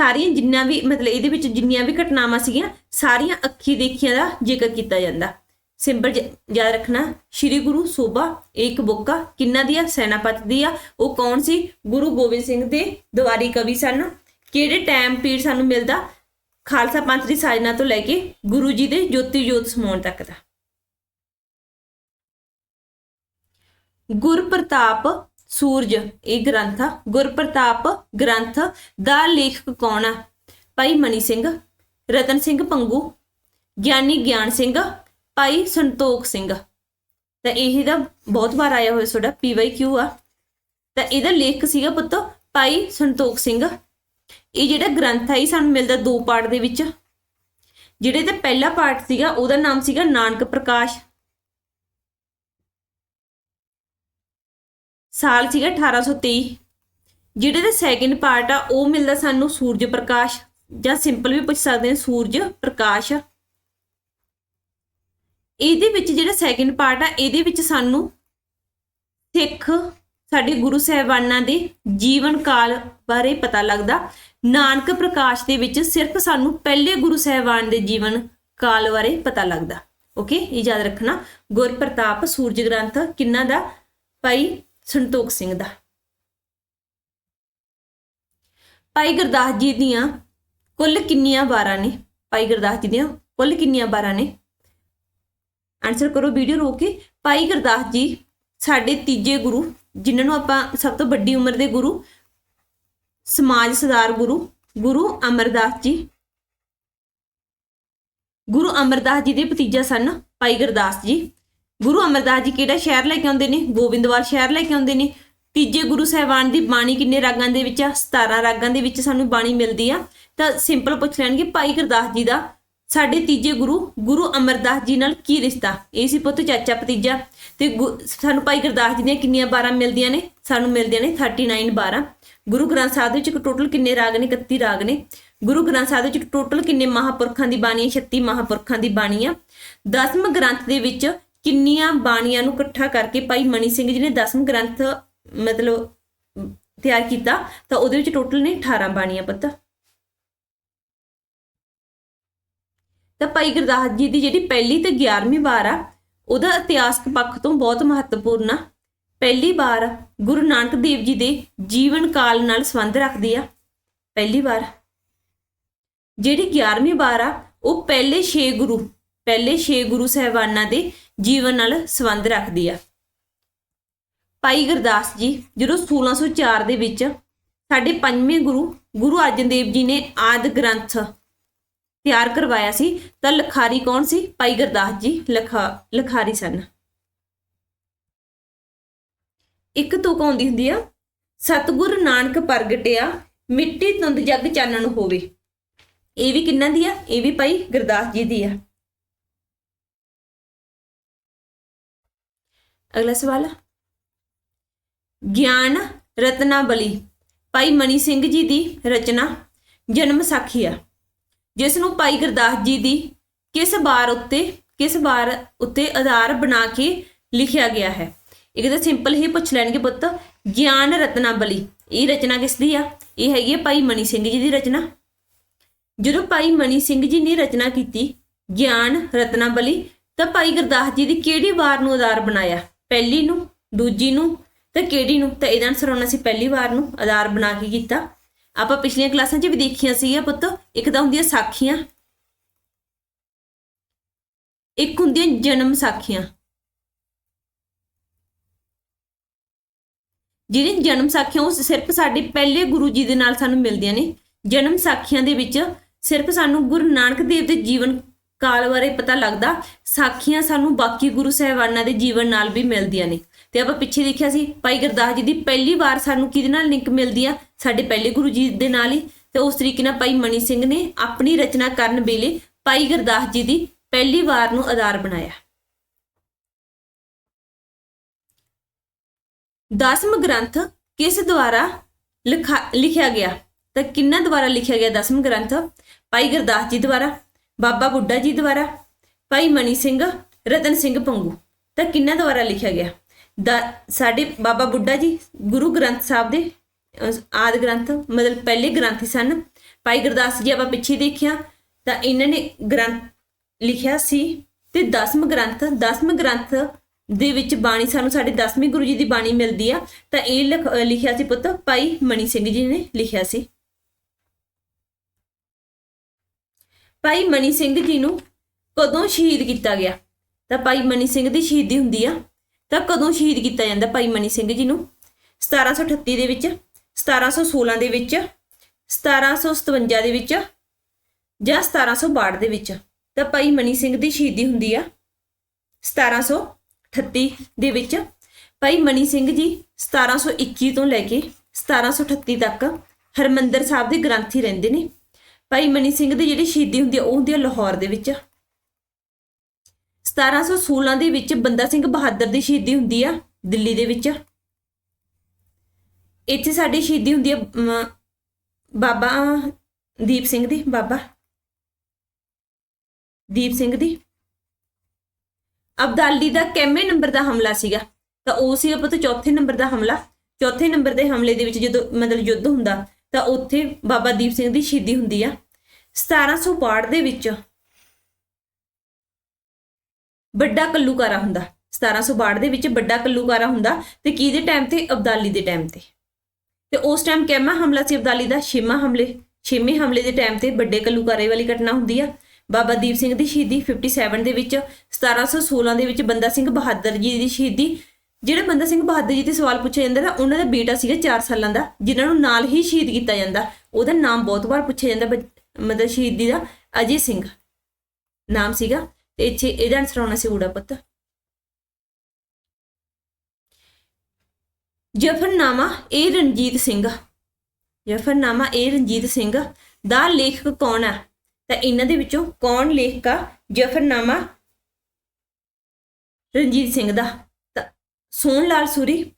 ਸਾਰੀਆਂ ਜਿੰਨਾ ਵੀ, ਮਤਲਬ ਇਹਦੇ ਵਿੱਚ ਜਿੰਨੀਆਂ ਵੀ ਘਟਨਾਵਾਂ ਸੀਗੀਆਂ, ਸਾਰੀਆਂ ਅੱਖੀ ਦੇਖੀਆਂ ਦਾ ਜ਼ਿਕਰ ਕੀਤਾ ਜਾਂਦਾ। ਸਿੰਪਲ ਯਾਦ ਰੱਖਣਾ, ਸ਼੍ਰੀ ਗੁਰੂ ਸੋਭਾ ਇਹ ਇੱਕ ਬੁੱਕ ਆ ਕਿੰਨਾ ਦੀ ਆ? ਸੈਨਾਪਤ ਦੀ ਆ। ਉਹ ਕੌਣ ਸੀ? ਗੁਰੂ ਗੋਬਿੰਦ ਸਿੰਘ ਦੇ ਦੁਆਰੀ ਕਵੀ ਸਨ। ਕਿਹੜੇ ਟਾਈਮ ਪੀਰ ਸਾਨੂੰ ਮਿਲਦਾ? ਖਾਲਸਾ ਪੰਥ ਦੀ ਸਾਜਨਾ ਤੋਂ ਲੈ ਕੇ ਗੁਰੂ ਜੀ ਦੇ ਜੋਤੀ ਜੋਤ ਸਮਾਉਣ ਤੱਕ ਦਾ। ਗੁਰਪ੍ਰਤਾਪ ਸੂਰਜ, ਇਹ ਗ੍ਰੰਥ ਆ। ਗੁਰਪ੍ਰਤਾਪ ਗ੍ਰੰਥ ਦਾ ਲੇਖਕ ਕੌਣ ਆ? ਭਾਈ ਮਨੀ ਸਿੰਘ, ਰਤਨ ਸਿੰਘ ਪੰਗੂ, ਗਿਆਨੀ ਗਿਆਨ ਸਿੰਘ, ਭਾਈ ਸੰਤੋਖ ਸਿੰਘ। ਤਾਂ ਇਹ ਦਾ ਬਹੁਤ ਵਾਰ ਆਇਆ ਹੋਇਆ ਤੁਹਾਡਾ ਪੀਵਾਈ ਕਿਊ ਆ। ਤਾਂ ਇਹਦਾ ਲੇਖਕ ਸੀਗਾ ਪੁੱਤ ਭਾਈ ਸੰਤੋਖ ਸਿੰਘ। ਇਹ ਜਿਹੜਾ ਗ੍ਰੰਥ ਹੈ ਇਹ ਸਾਨੂੰ ਮਿਲਦਾ ਦੋ ਪਾਰਟ ਦੇ ਵਿੱਚ। ਜਿਹੜੇ ਤੇ ਪਹਿਲਾ ਪਾਰਟ ਸੀਗਾ, ਉਹਦਾ ਨਾਮ ਸੀਗਾ ਨਾਨਕ ਪ੍ਰਕਾਸ਼। ਸਾਲ ਸੀਗਾ 1823 ਜਿਹੜੇ ਦਾ ਸੈਕਿੰਡ ਪਾਰਟ ਆ, ਉਹ ਮਿਲਦਾ ਸਾਨੂੰ ਸੂਰਜ ਪ੍ਰਕਾਸ਼, ਜਾਂ ਸਿੰਪਲ ਵੀ ਪੁੱਛ ਸਕਦੇ ਹਾਂ, ਸੂਰਜ ਪ੍ਰਕਾਸ਼। ਇਹਦੇ ਵਿੱਚ ਜਿਹੜਾ ਸੈਕਿੰਡ ਪਾਰਟ ਆ, ਇਹਦੇ ਵਿੱਚ ਸਾਨੂੰ ਸਿੱਖ ਸਾਡੇ ਗੁਰੂ ਸਾਹਿਬਾਨਾਂ ਦੇ ਜੀਵਨ ਕਾਲ ਬਾਰੇ ਪਤਾ ਲੱਗਦਾ। ਨਾਨਕ ਪ੍ਰਕਾਸ਼ ਦੇ ਵਿੱਚ ਸਿਰਫ ਸਾਨੂੰ ਪਹਿਲੇ ਗੁਰੂ ਸਾਹਿਬਾਨ ਦੇ ਜੀਵਨ ਕਾਲ ਬਾਰੇ ਪਤਾ ਲੱਗਦਾ। ਓਕੇ ਇਹ ਯਾਦ ਰੱਖਣਾ। ਗੁਰਪ੍ਰਤਾਪ ਸੂਰਜ ਗ੍ਰੰਥ ਕਿੰਨਾ ਦਾ? ਭਾਈ ਸੰਤੋਖ ਸਿੰਘ ਦਾ। ਭਾਈ ਗੁਰਦਾਸ ਜੀ ਦੀਆਂ ਕੁੱਲ ਕਿੰਨੀਆਂ ਵਾਰਾਂ ਨੇ? ਭਾਈ ਗੁਰਦਾਸ ਜੀ ਦੀਆਂ ਕੁੱਲ ਕਿੰਨੀਆਂ ਵਾਰਾਂ ਨੇ? ਆਨਸਰ ਕਰੋ ਵੀਡੀਓ ਰੋਕ ਕੇ। ਭਾਈ ਗੁਰਦਾਸ ਜੀ ਸਾਡੇ ਤੀਜੇ ਗੁਰੂ, ਜਿਨ੍ਹਾਂ ਨੂੰ ਆਪਾਂ ਸਭ ਤੋਂ ਵੱਡੀ ਉਮਰ ਦੇ ਗੁਰੂ, ਸਮਾਜ ਸੁਧਾਰ ਗੁਰੂ ਗੁਰੂ ਅਮਰਦਾਸ ਜੀ, ਗੁਰੂ ਅਮਰਦਾਸ ਜੀ ਦੇ ਭਤੀਜਾ ਸਨ ਭਾਈ ਗੁਰਦਾਸ ਜੀ। ਗੁਰੂ ਅਮਰਦਾਸ ਜੀ ਕਿਹੜਾ ਸ਼ਹਿਰ ਲੈ ਕੇ ਆਉਂਦੇ ਨੇ? ਗੋਬਿੰਦਵਾਲ ਸ਼ਹਿਰ ਲੈ ਕੇ ਆਉਂਦੇ ਨੇ। ਤੀਜੇ ਗੁਰੂ ਸਾਹਿਬਾਨ ਦੀ ਬਾਣੀ ਕਿੰਨੇ ਰਾਗਾਂ ਦੇ ਵਿੱਚ ਆ? 17 ਰਾਗਾਂ ਦੇ ਵਿੱਚ ਸਾਨੂੰ ਬਾਣੀ ਮਿਲਦੀ ਆ। ਤਾਂ ਸਿੰਪਲ ਪੁੱਛ ਲੈਣਗੇ ਭਾਈ ਗੁਰਦਾਸ ਜੀ ਦਾ। ਸਾਡੇ ਤੀਜੇ ਗੁਰੂ ਗੁਰੂ ਅਮਰਦਾਸ ਜੀ ਨਾਲ ਕੀ ਰਿਸ਼ਤਾ? ਇਹ ਸੀ ਪੁੱਤ ਚਾਚਾ ਭਤੀਜਾ। ਤੇ ਗੁ- ਸਾਨੂੰ ਭਾਈ ਗੁਰਦਾਸ ਜੀ ਦੀਆਂ ਕਿੰਨੀਆਂ 12 ਮਿਲਦੀਆਂ ਨੇ? ਸਾਨੂੰ ਮਿਲਦੀਆਂ ਨੇ 39 12 ਗੁਰੂ ਗ੍ਰੰਥ ਸਾਹਿਬ ਦੇ ਵਿੱਚ ਟੋਟਲ ਕਿੰਨੇ ਰਾਗ ਨੇ? 31 ਰਾਗ ਨੇ। ਗੁਰੂ ਗ੍ਰੰਥ ਸਾਹਿਬ ਦੇ ਵਿੱਚ ਟੋਟਲ ਕਿੰਨੇ ਮਹਾਪੁਰਖਾਂ ਦੀ ਬਾਣੀ ਹੈ 36 ਮਹਾਪੁਰਖਾਂ ਦੀ ਬਾਣੀ ਆ। ਦਸਮ ਗ੍ਰੰਥ ਦੇ ਵਿੱਚ ਕਿੰਨੀਆਂ ਬਾਣੀਆਂ ਨੂੰ ਇਕੱਠਾ ਕਰਕੇ ਭਾਈ ਮਨੀ ਸਿੰਘ ਜੀ ਨੇ ਦਸਮ ਗ੍ਰੰਥ, ਮਤਲਬ, ਤਿਆਰ ਕੀਤਾ, ਤਾਂ ਉਹਦੇ ਵਿੱਚ ਟੋਟਲ ਨੇ 18 ਬਾਣੀਆਂ ਪੁੱਤ। ਤਾਂ ਭਾਈ ਗੁਰਦਾਸ ਜੀ ਦੀ ਜਿਹੜੀ ਪਹਿਲੀ ਤੇ 11ਵੀਂ ਵਾਰ ਆ, ਉਹਦਾ ਇਤਿਹਾਸਕ ਪੱਖ ਤੋਂ ਬਹੁਤ ਮਹੱਤਵਪੂਰਨ ਆ। ਪਹਿਲੀ ਵਾਰ ਗੁਰੂ ਨਾਨਕ ਦੇਵ ਜੀ ਦੇ ਜੀਵਨ ਕਾਲ ਨਾਲ ਸੰਬੰਧ ਰੱਖਦੀ ਆ, ਪਹਿਲੀ ਵਾਰ। ਜਿਹੜੀ 11ਵੀਂ ਵਾਰ ਆ, ਉਹ ਪਹਿਲੇ 6 ਗੁਰੂ, ਪਹਿਲੇ 6 ਗੁਰੂ ਸਹਿਬਾਨਾਂ ਦੇ ਜੀਵਨ ਨਾਲ ਸੰਬੰਧ ਰੱਖਦੀ ਆ। ਭਾਈ ਗੁਰਦਾਸ ਜੀ, ਜਦੋਂ 1604 ਦੇ ਵਿੱਚ ਸਾਡੇ ਪੰਜਵੇਂ ਗੁਰੂ ਗੁਰੂ ਅਰਜਨ ਦੇਵ ਜੀ ਨੇ ਆਦ ਗ੍ਰੰਥ ਤਿਆਰ ਕਰਵਾਇਆ ਸੀ, ਤਾਂ ਲਖਾਰੀ ਕੌਣ ਸੀ? ਭਾਈ ਗੁਰਦਾਸ ਜੀ ਲਖਾ, ਲਖਾਰੀ ਸਨ। ਇੱਕ ਤੁਕ ਆਉਂਦੀ ਹੁੰਦੀ ਆ, ਸਤਗੁਰ ਨਾਨਕ ਪ੍ਰਗਟਿਆ, ਮਿੱਟੀ ਤੁੰਦ ਜੱਗ ਚਾਨਣ ਹੋਵੇ। ਇਹ ਵੀ ਕਿੰਨਾਂ ਦੀ ਆ? ਇਹ ਵੀ ਭਾਈ ਗੁਰਦਾਸ ਜੀ ਦੀ ਆ। ਅਗਲਾ ਸਵਾਲ ਗਿਆਨ ਰਤਨਾਵਲੀ ਭਾਈ ਮਨੀ ਸਿੰਘ ਜੀ ਦੀ ਰਚਨਾ, ਜਨਮ ਸਾਖੀ ਆ। ਜਿਸ ਨੂੰ ਭਾਈ ਗੁਰਦਾਸ ਜੀ ਦੀ ਕਿਸ ਵਾਰ ਉੱਤੇ, ਕਿਸ ਵਾਰ ਉੱਤੇ ਆਧਾਰ ਬਣਾ ਕੇ ਲਿਖਿਆ ਗਿਆ ਹੈ? ਇੱਕ ਤਾਂ ਸਿੰਪਲ ਹੀ ਪੁੱਛ ਲੈਣਗੇ ਪੁੱਤ। ਗਿਆਨ ਰਤਨਾਵਲੀ ਇਹ ਰਚਨਾ ਕਿਸ ਦੀ ਆ? ਇਹ ਹੈਗੀ ਹੈ ਭਾਈ ਮਨੀ ਸਿੰਘ ਜੀ ਦੀ ਰਚਨਾ। ਜਦੋਂ ਭਾਈ ਮਨੀ ਸਿੰਘ ਜੀ ਨੇ ਰਚਨਾ ਕੀਤੀ ਗਿਆਨ ਰਤਨਾਵਲੀ ਤਾਂ ਭਾਈ ਗੁਰਦਾਸ ਜੀ ਦੀ ਕਿਹੜੀ ਵਾਰ ਨੂੰ ਆਧਾਰ ਬਣਾਇਆ? ਪਹਿਲੀ ਨੂੰ, ਦੂਜੀ ਨੂੰ ਤੇ ਕਿਹੜੀ ਨੂੰ? ਤਾਂ ਇਹਦਾ ਆਨਸਰ ਹੋਣਾ ਸੀ ਪਹਿਲੀ ਵਾਰ ਨੂੰ ਆਧਾਰ ਬਣਾ ਕੇ ਕੀਤਾ। ਆਪਾਂ ਪਿਛਲੀਆਂ ਕਲਾਸਾਂ 'ਚ ਵੀ ਦੇਖੀਆਂ ਸੀਗੀਆਂ ਪੁੱਤ। ਇੱਕ ਤਾਂ ਹੁੰਦੀਆਂ ਸਾਖੀਆਂ। ਇੱਕ ਹੁੰਦੀਆਂ ਜਨਮ ਸਾਖੀਆਂ। ਜਿਹੜੀ ਜਨਮ ਸਾਖੀਆਂ ਉਹ ਸਿਰਫ ਸਾਡੇ ਪਹਿਲੇ ਗੁਰੂ ਜੀ ਦੇ ਨਾਲ ਸਾਨੂੰ ਮਿਲਦੀਆਂ ਨੇ। ਜਨਮ ਸਾਖੀਆਂ ਦੇ ਵਿੱਚ ਸਿਰਫ ਸਾਨੂੰ ਗੁਰੂ ਨਾਨਕ ਦੇਵ ਦੇ ਜੀਵਨ ਕਾਲ ਬਾਰੇ ਪਤਾ ਲੱਗਦਾ, ਸਾਖੀਆਂ ਸਾਨੂੰ ਬਾਕੀ ਗੁਰੂ ਸਾਹਿਬਾਨਾਂ ਦੇ ਜੀਵਨ ਨਾਲ ਵੀ ਮਿਲਦੀਆਂ ਨੇ। ਤੇ ਆਪਾਂ ਪਿੱਛੇ ਦੇਖਿਆ ਸੀ, ਭਾਈ ਗੁਰਦਾਸ ਜੀ ਦੀ ਪਹਿਲੀ ਵਾਰ ਸਾਨੂੰ ਕਿਹਦੇ ਨਾਲ ਲਿੰਕ ਮਿਲਦੀ ਆ? ਸਾਡੇ ਪਹਿਲੇ ਗੁਰੂ ਜੀ ਦੇ ਨਾਲ ਹੀ। ਤੇ ਉਸ ਤਰੀਕੇ ਨਾਲ ਭਾਈ ਮਣੀ ਸਿੰਘ ਨੇ ਆਪਣੀ ਰਚਨਾ ਕਰਨ ਵੇਲੇ ਭਾਈ ਗੁਰਦਾਸ ਜੀ ਦੀ ਪਹਿਲੀ ਵਾਰ ਨੂੰ ਆਧਾਰ ਬਣਾਇਆ। ਦਸਮ ਗ੍ਰੰਥ ਕਿਸ ਦੁਆਰਾ ਲਿਖਾ- ਲਿਖਿਆ ਗਿਆ? ਤਾਂ ਕਿੰਨਾ ਦੁਆਰਾ ਲਿਖਿਆ ਗਿਆ ਦਸਮ ਗ੍ਰੰਥ? ਭਾਈ ਗੁਰਦਾਸ ਜੀ ਦੁਆਰਾ। ਬਾਬਾ ਬੁੱਢਾ ਜੀ ਦੁਆਰਾ ਭਾਈ ਮਣੀ ਸਿੰਘ ਰਤਨ ਸਿੰਘ ਪੰਗੂ ਤਾਂ ਕਿੰਨਾ ਦੁਆਰਾ ਲਿਖਿਆ ਗਿਆ? ਦਾ ਸਾਡੇ ਬਾਬਾ ਬੁੱਢਾ ਜੀ ਗੁਰੂ ਗ੍ਰੰਥ ਸਾਹਿਬ ਦੇ ਅਹ, ਆਦਿ ਗ੍ਰੰਥ ਮਤਲਬ ਪਹਿਲੇ ਗ੍ਰੰਥੀ ਸਨ। ਭਾਈ ਗੁਰਦਾਸ ਜੀ ਆਪਾਂ ਪਿੱਛੇ ਦੇਖਿਆ ਤਾਂ ਇਹਨਾਂ ਨੇ ਗ੍ਰੰਥ ਲਿਖਿਆ ਸੀ ਤੇ ਦਸਮ ਗ੍ਰੰਥ ਦਸਮ ਗ੍ਰੰਥ ਦੇ ਵਿੱਚ ਬਾਣੀ ਸਾਨੂੰ ਸਾਡੇ 10ਵੇਂ ਗੁਰੂ ਜੀ ਦੀ ਬਾਣੀ ਮਿਲਦੀ ਆ। ਤਾਂ ਇਹ ਲਿਖ- ਲਿਖਿਆ ਸੀ ਪੁੱਤ ਭਾਈ ਮਣੀ ਸਿੰਘ ਜੀ ਨੇ ਲਿਖਿਆ ਸੀ। ਭਾਈ ਮਨੀ ਸਿੰਘ ਜੀ ਨੂੰ ਕਦੋਂ ਸ਼ਹੀਦ ਕੀਤਾ ਗਿਆ? ਤਾਂ ਭਾਈ ਮਨੀ ਸਿੰਘ ਦੀ ਸ਼ਹੀਦੀ ਹੁੰਦੀ ਆ। ਤਾਂ ਕਦੋਂ ਸ਼ਹੀਦ ਕੀਤਾ ਜਾਂਦਾ ਭਾਈ ਮਨੀ ਸਿੰਘ ਜੀ ਨੂੰ? 1738 ਦੇ ਵਿੱਚ 1716 ਦੇ ਵਿੱਚ 1757 ਦੇ ਵਿੱਚ ਜਾਂ 1762 ਦੇ ਵਿੱਚ? ਤਾਂ ਭਾਈ ਮਨੀ ਸਿੰਘ ਦੀ ਸ਼ਹੀਦੀ ਹੁੰਦੀ ਆ। 1738 ਦੇ ਵਿੱਚ ਭਾਈ ਮਨੀ ਸਿੰਘ ਜੀ 1721 ਤੋਂ ਲੈ ਕੇ 1738 ਤੱਕ ਹਰਮੰਦਰ ਸਾਹਿਬ ਦੇ ਗ੍ਰੰਥੀ ਰਹਿੰਦੇ ਨੇ। ਭਾਈ ਮਨੀ ਸਿੰਘ ਦੀ ਜਿਹੜੀ ਸ਼ਹੀਦੀ ਹੁੰਦੀ ਆ, ਉਹ ਹੁੰਦੀ ਆ ਲਾਹੌਰ ਦੇ ਵਿੱਚ। 1716 ਦੇ ਵਿੱਚ ਬੰਦਾ ਸਿੰਘ ਬਹਾਦਰ ਦੀ ਸ਼ਹੀਦੀ ਹੁੰਦੀ ਆ, ਦਿੱਲੀ ਦੇ ਵਿੱਚ। ਇੱਥੇ ਸਾਡੀ ਸ਼ਹੀਦੀ ਹੁੰਦੀ ਆ ਬਾਬਾ ਦੀਪ ਸਿੰਘ ਦੀ, ਬਾਬਾ ਦੀਪ ਸਿੰਘ ਦੀ। ਅਬਦਾਲੀ ਦਾ ਕਿੰਨੇ ਨੰਬਰ ਦਾ ਹਮਲਾ ਸੀਗਾ, ਤਾਂ ਉਹ ਸੀਗਾ ਪੁੱਤ ਚੌਥੇ ਨੰਬਰ ਦਾ ਹਮਲਾ। ਚੌਥੇ ਨੰਬਰ ਦੇ ਹਮਲੇ ਦੇ ਵਿੱਚ ਜਦੋਂ ਮਤਲਬ ਯੁੱਧ ਹੁੰਦਾ ਤਾਂ ਉੱਥੇ ਬਾਬਾ ਦੀਪ ਸਿੰਘ ਦੀ ਸ਼ਹੀਦੀ ਹੁੰਦੀ ਆ। 1762 ਦੇ ਵਿੱਚ ਵੱਡਾ ਕੱਲੂਕਾਰਾ ਹੁੰਦਾ। 1762 ਦੇ ਵਿੱਚ ਵੱਡਾ ਕੱਲੂਕਾਰਾ ਹੁੰਦਾ ਤੇ ਕਿਹਦੇ ਟਾਈਮ ਤੇ? ਅਬਦਾਲੀ ਦੇ ਟਾਈਮ ਤੇ। ਤੇ ਉਸ ਟਾਈਮ ਕਿੰਨਾ ਹਮਲਾ ਸੀ? ਅਬਦਾਲੀ ਦਾ ਛੇਵਾਂ ਹਮਲੇ। ਛੇਵੇਂ ਹਮਲੇ ਦੇ ਟਾਈਮ ਤੇ ਵੱਡੇ ਕੱਲੂਕਾਰੇ ਵਾਲੀ ਘਟਨਾ ਹੁੰਦੀ ਆ। ਬਾਬਾ ਦੀਪ ਸਿੰਘ ਦੀ ਸ਼ਹੀਦੀ 57 ਦੇ ਵਿੱਚ। 1716 ਦੇ ਵਿੱਚ ਬੰਦਾ ਸਿੰਘ ਬਹਾਦਰ ਜੀ ਦੀ ਸ਼ਹੀਦੀ। ਜਿਹੜਾ ਬੰਦਾ ਸਿੰਘ ਬਹਾਦਰ ਜੀ ਦੇ ਸਵਾਲ ਪੁੱਛਿਆ ਜਾਂਦਾ ਤਾਂ ਉਹਨਾਂ ਦਾ ਬੇਟਾ ਸੀਗਾ 4 ਸਾਲਾਂ ਦਾ, ਜਿਨ੍ਹਾਂ ਨੂੰ ਨਾਲ ਹੀ ਸ਼ਹੀਦ ਕੀਤਾ ਜਾਂਦਾ। ਉਹਦਾ ਨਾਮ ਬਹੁਤ ਵਾਰ ਪੁੱਛਿਆ ਜਾਂਦਾ ਮਤਲਬ ਸ਼ਹੀਦੀ ਦਾ ਅਜੇ ਸਿੰਘ। ਨਾਮ ਸੀਗਾ, ਤੇ ਇੱਥੇ ਇਹਦਾ ਆਨਸਰ ਆਉਣਾ ਸੀ ਊੜਾ ਪੁੱਤ। ਜਫਰਨਾਮਾ ਇਹ ਰਣਜੀਤ ਸਿੰਘ। ਜਫਰਨਾਮਾ ਇਹ ਰਣਜੀਤ ਸਿੰਘ ਦਾ ਲੇਖਕ ਕੌਣ ਹੈ ਤਾਂ ਇਹਨਾਂ ਦੇ ਵਿੱਚੋਂ ਕੌਣ ਲੇਖਕ ਆ ਜਫਰਨਾਮਾ ਰਣਜੀਤ ਸਿੰਘ ਦਾ? ਸੋਹਣ ਲਾਲ ਸੂਰੀ,